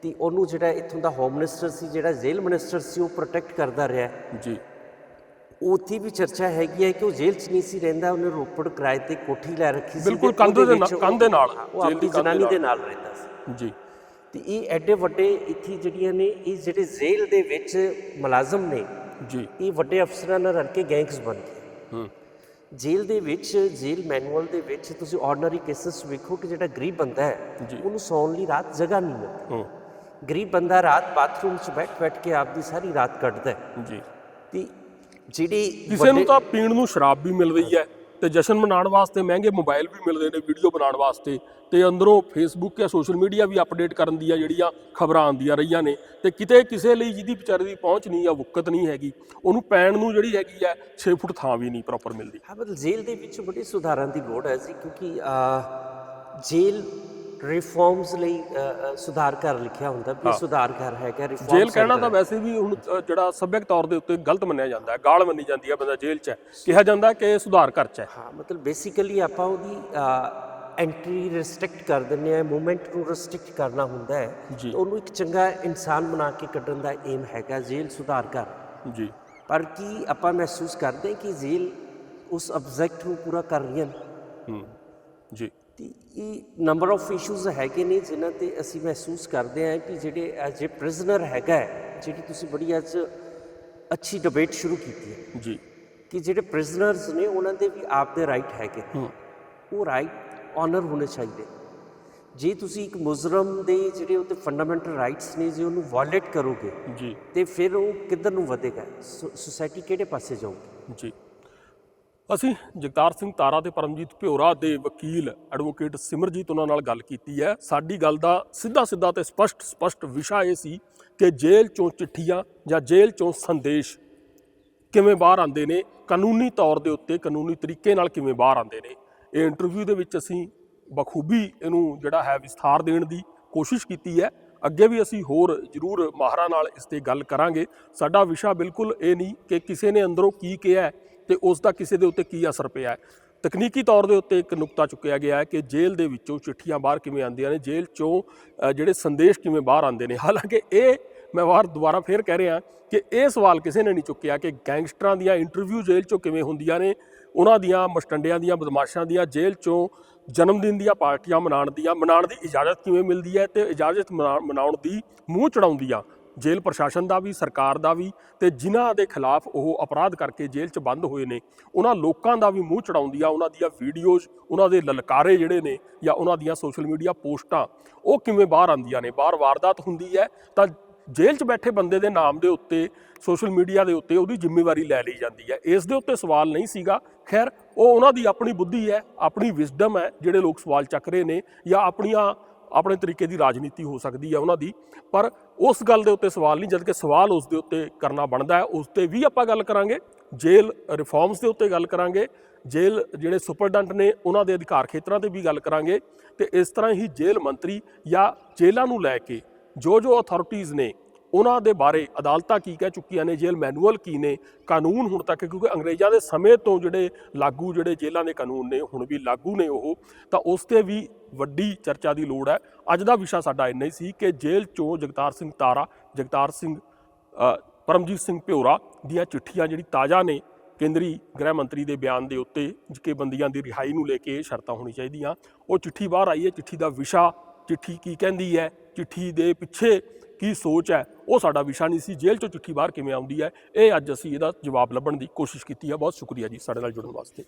ਤੇ ਉਹਨੂੰ ਜਿਹੜਾ ਇੱਥੋਂ ਦਾ ਹੋਮ ਮਿਨਿਸਟਰ ਸੀ ਜਿਹੜਾ ਜੇਲ੍ਹ ਮਿਨਿਸਟਰ ਸੀ ਉਹ ਪ੍ਰੋਟੈਕਟ ਕਰਦਾ ਰਿਹਾ। ਜੀ। ਉੱਥੇ ਵੀ ਚਰਚਾ ਹੈਗੀ ਹੈ ਕਿ ਉਹ ਜੇਲ੍ਹ 'ਚ ਨਹੀਂ ਸੀ ਰਹਿੰਦਾ ਉਹਨੇ ਰੋਪੜ ਕਿਰਾਏ ਤੇ ਕੋਠੀ ਲੈ ਰੱਖੀ ਸੀ ਬਿਲਕੁਲ ਕੰਧ ਦੇ ਨਾਲ- ਕੰਧ ਦੇ ਨਾਲ, ਉਹ ਜੇਲ੍ਹ ਦੀ ਆਪਣੀ ਜਨਾਨੀ ਦੇ ਨਾਲ। ਰਹਿੰਦਾ ਸੀ। ਜੀ। ਤੇ ਇਹ ਐਡੇ ਵੱਡੇ ਇੱਥੇ ਜਿਹੜੀਆਂ ਨੇ ਇਹ ਜਿਹੜੇ ਜੇਲ੍ਹ ਦੇ ਵਿੱਚ ਮੁਲਾਜ਼ਮ ਨੇ ਜੀ। ਇਹ ਵੱਡੇ ਅਫਸਰਾਂ ਨਾਲ ਰਲ ਕੇ ਗੈਂਗਸ ਬਣ ਗਏ। ਹੂੰ। ਜੇਲ੍ਹ ਦੇ ਵਿੱਚ ਜੇਲ੍ਹ ਮੈਨੂਅਲ ਦੇ ਵਿੱਚ ਤੁਸੀਂ ਆਰਡੀਨਰੀ ਕੇਸਸ ਵੇਖੋ ਕਿ ਜਿਹੜਾ ਗਰੀਬ ਬੰਦਾ ਹੈ। ਉਹਨੂੰ ਸੌਣ ਲਈ ਰਾਤ ਜਗ੍ਹਾ ਨਹੀਂ ਮਿਲਦੀ। ਹੂੰ। ਗਰੀਬ ਬੰਦਾ ਰਾਤ ਬਾਥਰੂਮ 'ਚ ਬੈਠ ਬੈਠ ਕੇ ਆਪਦੀ ਸਾਰੀ ਰਾਤ ਕੱਢਦਾ ਹੈ। ਜੀ। ਤੇ ਜਿਹੜੀ ਕਿਸੇ ਨੂੰ ਤਾਂ ਪੀਣ ਨੂੰ ਸ਼ਰਾਬ ਵੀ ਮਿਲ ਰਹੀ ਹੈ ਤੇ ਜਸ਼ਨ ਮਨਾਉਣ ਵਾਸਤੇ ਮਹਿੰਗੇ ਮੋਬਾਈਲ ਵੀ ਮਿਲਦੇ ਨੇ ਵੀਡੀਓ ਬਣਾਉਣ ਵਾਸਤੇ ਤੇ ਅੰਦਰੋਂ ਫੇਸਬੁੱਕ ਜਾਂ ਸੋਸ਼ਲ ਮੀਡੀਆ ਵੀ ਅਪਡੇਟ ਕਰਨ ਦੀਆਂ ਜਿਹੜੀਆਂ ਖਬਰਾਂ ਆਉਂਦੀਆਂ ਰਹੀਆਂ ਨੇ ਤੇ ਕਿਤੇ ਕਿਸੇ ਲਈ ਜਿਹਦੀ ਵਿਚਾਰੇ ਦੀ ਪਹੁੰਚ ਨਹੀਂ ਜਾਂ ਵੁਕਤ ਨਹੀਂ ਹੈਗੀ ਉਹਨੂੰ ਪੈਣ ਨੂੰ ਜਿਹੜੀ ਹੈਗੀ ਹੈ 6 ਫੁੱਟ ਥਾਂ ਵੀ ਨਹੀਂ ਪ੍ਰੋਪਰ ਮਿਲਦੀ। ਹਾਂ ਮਤਲਬ ਜੇਲ੍ਹ ਦੇ ਵਿੱਚ ਬੜੇ ਸੁਧਾਰਾਂ ਦੀ ਲੋੜ ਹੈ ਜੀ ਕਿਉਂਕਿ ਜੇਲ੍ਹ ਰਿਫਾਰਮਸ ਲਈ ਸੁਧਾਰ ਘਰ ਲਿਖਿਆ ਹੁੰਦਾ ਵੀ ਸੁਧਾਰ ਘਰ ਹੈਗਾ ਰਿਫਾਰਮ ਜੇਲ੍ਹ ਕਹਿਣਾ ਤਾਂ ਵੈਸੇ ਵੀ ਹੁਣ ਜਿਹੜਾ ਸੱਭਿਅਕ ਤੌਰ ਦੇ ਉੱਤੇ ਗਲਤ ਮੰਨਿਆ ਜਾਂਦਾ ਹੈ ਗਾਲ ਮੰਨੀ ਜਾਂਦੀ ਹੈ ਬੰਦਾ ਜੇਲ੍ਹ 'ਚ ਹੈ। ਕਿਹਾ ਜਾਂਦਾ ਕਿ ਸੁਧਾਰ ਘਰ 'ਚ ਹੈ। ਹਾਂ ਮਤਲਬ ਬੇਸਿਕਲੀ ਆਪਾਂ ਉਹਦੀ ਐਂਟਰੀ ਰੈਸਟ੍ਰਿਕਟ ਕਰ ਦਿੰਦੇ ਆ ਮੂਵਮੈਂਟ ਨੂੰ ਰੈਸਟ੍ਰਿਕਟ ਕਰਨਾ ਹੁੰਦਾ ਹੈ। ਤਾਂ ਉਹਨੂੰ ਇੱਕ ਚੰਗਾ ਇਨਸਾਨ ਬਣਾ ਕੇ ਕੱਢਣ ਦਾ ਏਮ ਹੈਗਾ ਜੇਲ੍ਹ ਸੁਧਾਰ ਘਰ। ਜੀ। ਪਰ ਕੀ ਆਪਾਂ ਮਹਿਸੂਸ ਕਰਦੇ ਕਿ ਜੇਲ੍ਹ ਉਸ ਆਬਜੈਕਟ ਨੂੰ ਪੂਰਾ ਕਰ ਰਹੀਆਂ ਹੂੰ। ਜੀ। ਤੇ ਇਹ ਨੰਬਰ ਆਫ ਇਸ਼ੂਜ਼ ਹੈਗੇ ਨੇ ਜਿਨ੍ਹਾਂ ਤੇ ਅਸੀਂ ਮਹਿਸੂਸ ਕਰਦੇ ਹਾਂ ਕਿ ਜਿਹੜੇ ਐਜ ਅ ਪ੍ਰਿਜ਼ਨਰ ਹੈਗਾ ਹੈ, ਜਿਹੜੀ ਤੁਸੀਂ ਬੜੀ ਅੱਜ ਅੱਛੀ ਡਿਬੇਟ ਸ਼ੁਰੂ ਕੀਤੀ ਹੈ। ਜੀ। ਕਿ ਜਿਹੜੇ ਪ੍ਰਿਜ਼ਨਰਸ ਨੇ ਉਹਨਾਂ ਦੇ ਵੀ ਆਪਦੇ ਰਾਈਟ ਹੈਗੇ। ਹੂੰ। ਉਹ ਰਾਈਟ ਆਨਰ ਹੋਣੇ ਚਾਹੀਦੇ। ਜੇ ਤੁਸੀਂ ਇੱਕ ਮੁਜਰਮ ਦੇ ਜਿਹੜੇ ਉਹਦੇ ਫੰਡਾਮੈਂਟਲ ਰਾਈਟਸ ਨੇ ਜੇ ਉਹਨੂੰ ਵਾਇਲੇਟ ਕਰੋਗੇ ਜੀ। ਤੇ ਫਿਰ ਉਹ ਕਿੱਧਰ ਨੂੰ ਵਧੇਗਾ? ਸੁਸਾਇਟੀ ਕਿਹੜੇ ਪਾਸੇ ਜਾਊਗੀ? ਜੀ। ਅਸੀਂ ਜਗਤਾਰ ਸਿੰਘ ਤਾਰਾ ਤੇ ਪਰਮਜੀਤ ਭਿਓਰਾ ਦੇ ਵਕੀਲ ਐਡਵੋਕੇਟ ਸਿਮਰਜੀਤ ਉਹਨਾਂ ਨਾਲ ਗੱਲ ਕੀਤੀ ਹੈ। ਸਾਡੀ ਗੱਲ ਦਾ ਸਿੱਧਾ ਸਿੱਧਾ ਤੇ ਸਪਸ਼ਟ ਸਪਸ਼ਟ ਵਿਸ਼ਾ ਇਹ ਸੀ ਕਿ ਜੇਲ੍ਹ ਚੋਂ ਚਿੱਠੀਆਂ ਜਾਂ ਜੇਲ੍ਹ ਚੋਂ ਸੰਦੇਸ਼ ਕਿਵੇਂ ਬਾਹਰ ਆਉਂਦੇ ਨੇ, ਕਾਨੂੰਨੀ ਤੌਰ ਦੇ ਉੱਤੇ ਕਾਨੂੰਨੀ ਤਰੀਕੇ ਨਾਲ ਕਿਵੇਂ ਬਾਹਰ ਆਉਂਦੇ ਨੇ। ਇਹ ਇੰਟਰਵਿਊ ਦੇ ਵਿੱਚ ਅਸੀਂ ਬਖੂਬੀ ਇਹਨੂੰ ਜਿਹੜਾ ਹੈ ਵਿਸਥਾਰ ਦੇਣ ਦੀ ਕੋਸ਼ਿਸ਼ ਕੀਤੀ ਹੈ। ਅੱਗੇ ਵੀ ਅਸੀਂ ਹੋਰ ਜ਼ਰੂਰ ਮਾਹਰਾਂ ਨਾਲ ਇਸ ਤੇ ਗੱਲ ਕਰਾਂਗੇ। ਸਾਡਾ ਵਿਸ਼ਾ ਬਿਲਕੁਲ ਇਹ ਨਹੀਂ ਕਿ ਕਿਸੇ ਨੇ ਅੰਦਰੋਂ ਕੀ ਕਿਹਾ ਤੇ ਉਸ ਦਾ ਕਿਸੇ ਦੇ ਉੱਤੇ ਕੀ ਅਸਰ ਪਿਆ ਹੈ? ਤਕਨੀਕੀ ਤੌਰ ਦੇ ਉੱਤੇ ਇੱਕ ਨੁਕਤਾ ਚੁੱਕਿਆ ਗਿਆ ਹੈ ਕਿ ਜੇਲ੍ਹ ਦੇ ਵਿੱਚੋਂ ਚਿੱਠੀਆਂ ਬਾਹਰ ਕਿਵੇਂ ਆਉਂਦੀਆਂ ਨੇ, ਜੇਲ੍ਹ ਚੋਂ ਜਿਹੜੇ ਸੰਦੇਸ਼ ਕਿਵੇਂ ਬਾਹਰ ਆਉਂਦੇ ਨੇ? ਹਾਲਾਂਕਿ ਇਹ ਮੈਂ ਵਾਰ ਦੁਬਾਰਾ ਫੇਰ ਕਹਿ ਰਿਹਾ ਕਿ ਇਹ ਸਵਾਲ ਕਿਸੇ ਨੇ ਨਹੀਂ ਚੁੱਕਿਆ ਕਿ ਗੈਂਗਸਟਰਾਂ ਦੀਆਂ ਇੰਟਰਵਿਊ ਜੇਲ੍ਹ ਚੋਂ ਕਿਵੇਂ ਹੁੰਦੀਆਂ ਨੇ, ਉਹਨਾਂ ਦੀਆਂ, ਮਸਟੰਡਿਆਂ ਦੀਆਂ, ਬਦਮਾਸ਼ਾਂ ਦੀਆਂ, ਜੇਲ੍ਹ ਚੋਂ ਜਨਮ ਦਿਨ ਦੀਆਂ ਪਾਰਟੀਆਂ ਮਨਾਉਣ ਦੀਆਂ, ਮਨਾਉਣ ਦੀ ਇਜਾਜ਼ਤ ਕਿਵੇਂ ਮਿਲਦੀ ਹੈ ਤੇ ਇਜਾਜ਼ਤ ਮਨਾ- ਮਨਾਉਣ ਦੀ ਮੂੰਹ ਚੜਾਉਂਦੀ ਜੇਲ੍ਹ ਪ੍ਰਸ਼ਾਸਨ ਦਾ ਵੀ, ਸਰਕਾਰ ਦਾ ਵੀ ਤੇ ਜਿਨ੍ਹਾਂ ਦੇ ਖਿਲਾਫ ਉਹ ਅਪਰਾਧ ਕਰਕੇ ਜੇਲ੍ਹ 'ਚ ਬੰਦ ਹੋਏ ਨੇ, ਉਹਨਾਂ ਲੋਕਾਂ ਦਾ ਵੀ ਮੂੰਹ ਚੜਾਉਂਦੀ ਆ ਉਹਨਾਂ ਦੀਆਂ ਵੀਡੀਓਜ਼, ਉਹਨਾਂ ਦੇ ਲਲਕਾਰੇ ਜਿਹੜੇ ਨੇ ਜਾਂ ਉਹਨਾਂ ਦੀਆਂ ਸੋਸ਼ਲ ਮੀਡੀਆ ਪੋਸਟਾਂ, ਉਹ ਕਿਵੇਂ ਬਾਹਰ ਆਉਂਦੀਆਂ ਨੇ? ਬਾਹਰ ਵਾਰਦਾਤ ਹੁੰਦੀ ਹੈ ਤਾਂ ਜੇਲ੍ਹ 'ਚ ਬੈਠੇ ਬੰਦੇ ਦੇ ਨਾਮ ਦੇ ਉੱਤੇ, ਸੋਸ਼ਲ ਮੀਡੀਆ ਦੇ ਉੱਤੇ ਉਹਦੀ ਜ਼ਿੰਮੇਵਾਰੀ ਲੈ ਲਈ ਜਾਂਦੀ ਹੈ। ਇਸ ਦੇ ਉੱਤੇ ਸਵਾਲ ਨਹੀਂ ਸੀਗਾ। ਖੈਰ, ਉਹ ਉਹਨਾਂ ਦੀ ਆਪਣੀ ਬੁੱਧੀ ਹੈ, ਆਪਣੀ ਵਿਜ਼ਡਮ ਹੈ, ਜਿਹੜੇ ਲੋਕ ਸਵਾਲ ਚੱਕ ਰਹੇ ਨੇ ਜਾਂ ਆਪਣੀਆਂ ਆਪਣੇ ਤਰੀਕੇ ਦੀ ਰਾਜਨੀਤੀ ਹੋ ਸਕਦੀ ਹੈ ਉਹਨਾਂ ਦੀ, ਪਰ ਉਸ ਗੱਲ ਦੇ ਉੱਤੇ ਸਵਾਲ ਨਹੀਂ ਜਦ ਕਿ ਸਵਾਲ ਉਸ ਦੇ ਉੱਤੇ ਕਰਨਾ ਬਣਦਾ ਹੈ, ਉਸ ਤੇ ਵੀ ਆਪਾਂ ਗੱਲ ਕਰਾਂਗੇ ਜੇਲ੍ਹ ਰਿਫਾਰਮਸ ਦੇ ਉੱਤੇ ਗੱਲ ਕਰਾਂਗੇ ਜੇਲ੍ਹ ਜਿਹੜੇ ਸੁਪਰਡੈਂਟ ਨੇ ਉਹਨਾਂ ਦੇ ਅਧਿਕਾਰ ਖੇਤਰਾਂ ਤੇ ਵੀ ਗੱਲ ਕਰਾਂਗੇ, ਤੇ ਇਸ ਤਰ੍ਹਾਂ ਹੀ ਜੇਲ੍ਹ ਮੰਤਰੀ ਜਾਂ ਜੇਲ੍ਹਾਂ ਨੂੰ ਲੈ ਕੇ ਜੋ ਜੋ ਅਥਾਰਟੀਆਂ ਨੇ ਉਹਨਾਂ ਦੇ ਬਾਰੇ ਅਦਾਲਤਾਂ ਕੀ ਕਹਿ ਚੁੱਕੀਆਂ ਨੇ, ਜੇਲ੍ਹ ਮੈਨੂਅਲ ਕੀ ਨੇ, ਕਾਨੂੰਨ ਹੁਣ ਤੱਕ, ਕਿਉਂਕਿ ਅੰਗਰੇਜ਼ਾਂ ਦੇ ਸਮੇਂ ਤੋਂ ਜਿਹੜੇ ਲਾਗੂ, ਜਿਹੜੇ ਜੇਲ੍ਹਾਂ ਦੇ ਕਾਨੂੰਨ ਨੇ, ਹੁਣ ਵੀ ਲਾਗੂ ਨੇ ਉਹ, ਤਾਂ ਉਸ ਤੇ ਵੀ ਵੱਡੀ ਚਰਚਾ ਦੀ ਲੋੜ ਹੈ। ਅੱਜ ਦਾ ਵਿਸ਼ਾ ਸਾਡਾ ਇੰਨਾ ਹੀ ਸੀ ਕਿ ਜੇਲ੍ਹ ਚੋਂ ਜਗਤਾਰ ਸਿੰਘ ਤਾਰਾ, ਜਗਤਾਰ ਸਿੰਘ ਪਰਮਜੀਤ ਸਿੰਘ ਭਿਓਰਾ ਦੀਆਂ ਚਿੱਠੀਆਂ ਜਿਹੜੀ ਤਾਜ਼ਾ ਨੇ, ਕੇਂਦਰੀ ਗ੍ਰਹਿ ਮੰਤਰੀ ਦੇ ਬਿਆਨ ਦੇ ਉੱਤੇ ਕਿ ਬੰਦੀਆਂ ਦੀ ਰਿਹਾਈ ਨੂੰ ਲੈ ਕੇ ਇਹ ਸ਼ਰਤਾਂ ਹੋਣੀ ਚਾਹੀਦੀਆਂ। ਉਹ ਚਿੱਠੀ ਬਾਹਰ ਆਈ ਹੈ, ਚਿੱਠੀ ਦਾ ਵਿਸ਼ਾ, ਚਿੱਠੀ ਕੀ ਕਹਿੰਦੀ ਹੈ, ਚਿੱਠੀ ਦੇ ਪਿੱਛੇ ਕੀ ਸੋਚ ਹੈ ਉਹ ਸਾਡਾ ਵਿਸ਼ਾ ਨਹੀਂ ਸੀ, ਜੇਲ੍ਹ ਚੋਂ ਚਿੱਠੀ ਬਾਹਰ ਕਿਵੇਂ ਆਉਂਦੀ ਹੈ? ਇਹ ਅੱਜ ਅਸੀਂ ਇਹਦਾ ਜਵਾਬ ਲੱਭਣ ਦੀ ਕੋਸ਼ਿਸ਼ ਕੀਤੀ ਹੈ। ਬਹੁਤ ਸ਼ੁਕਰੀਆ ਜੀ ਸਾਡੇ ਨਾਲ ਜੁੜਨ ਵਾਸਤੇ।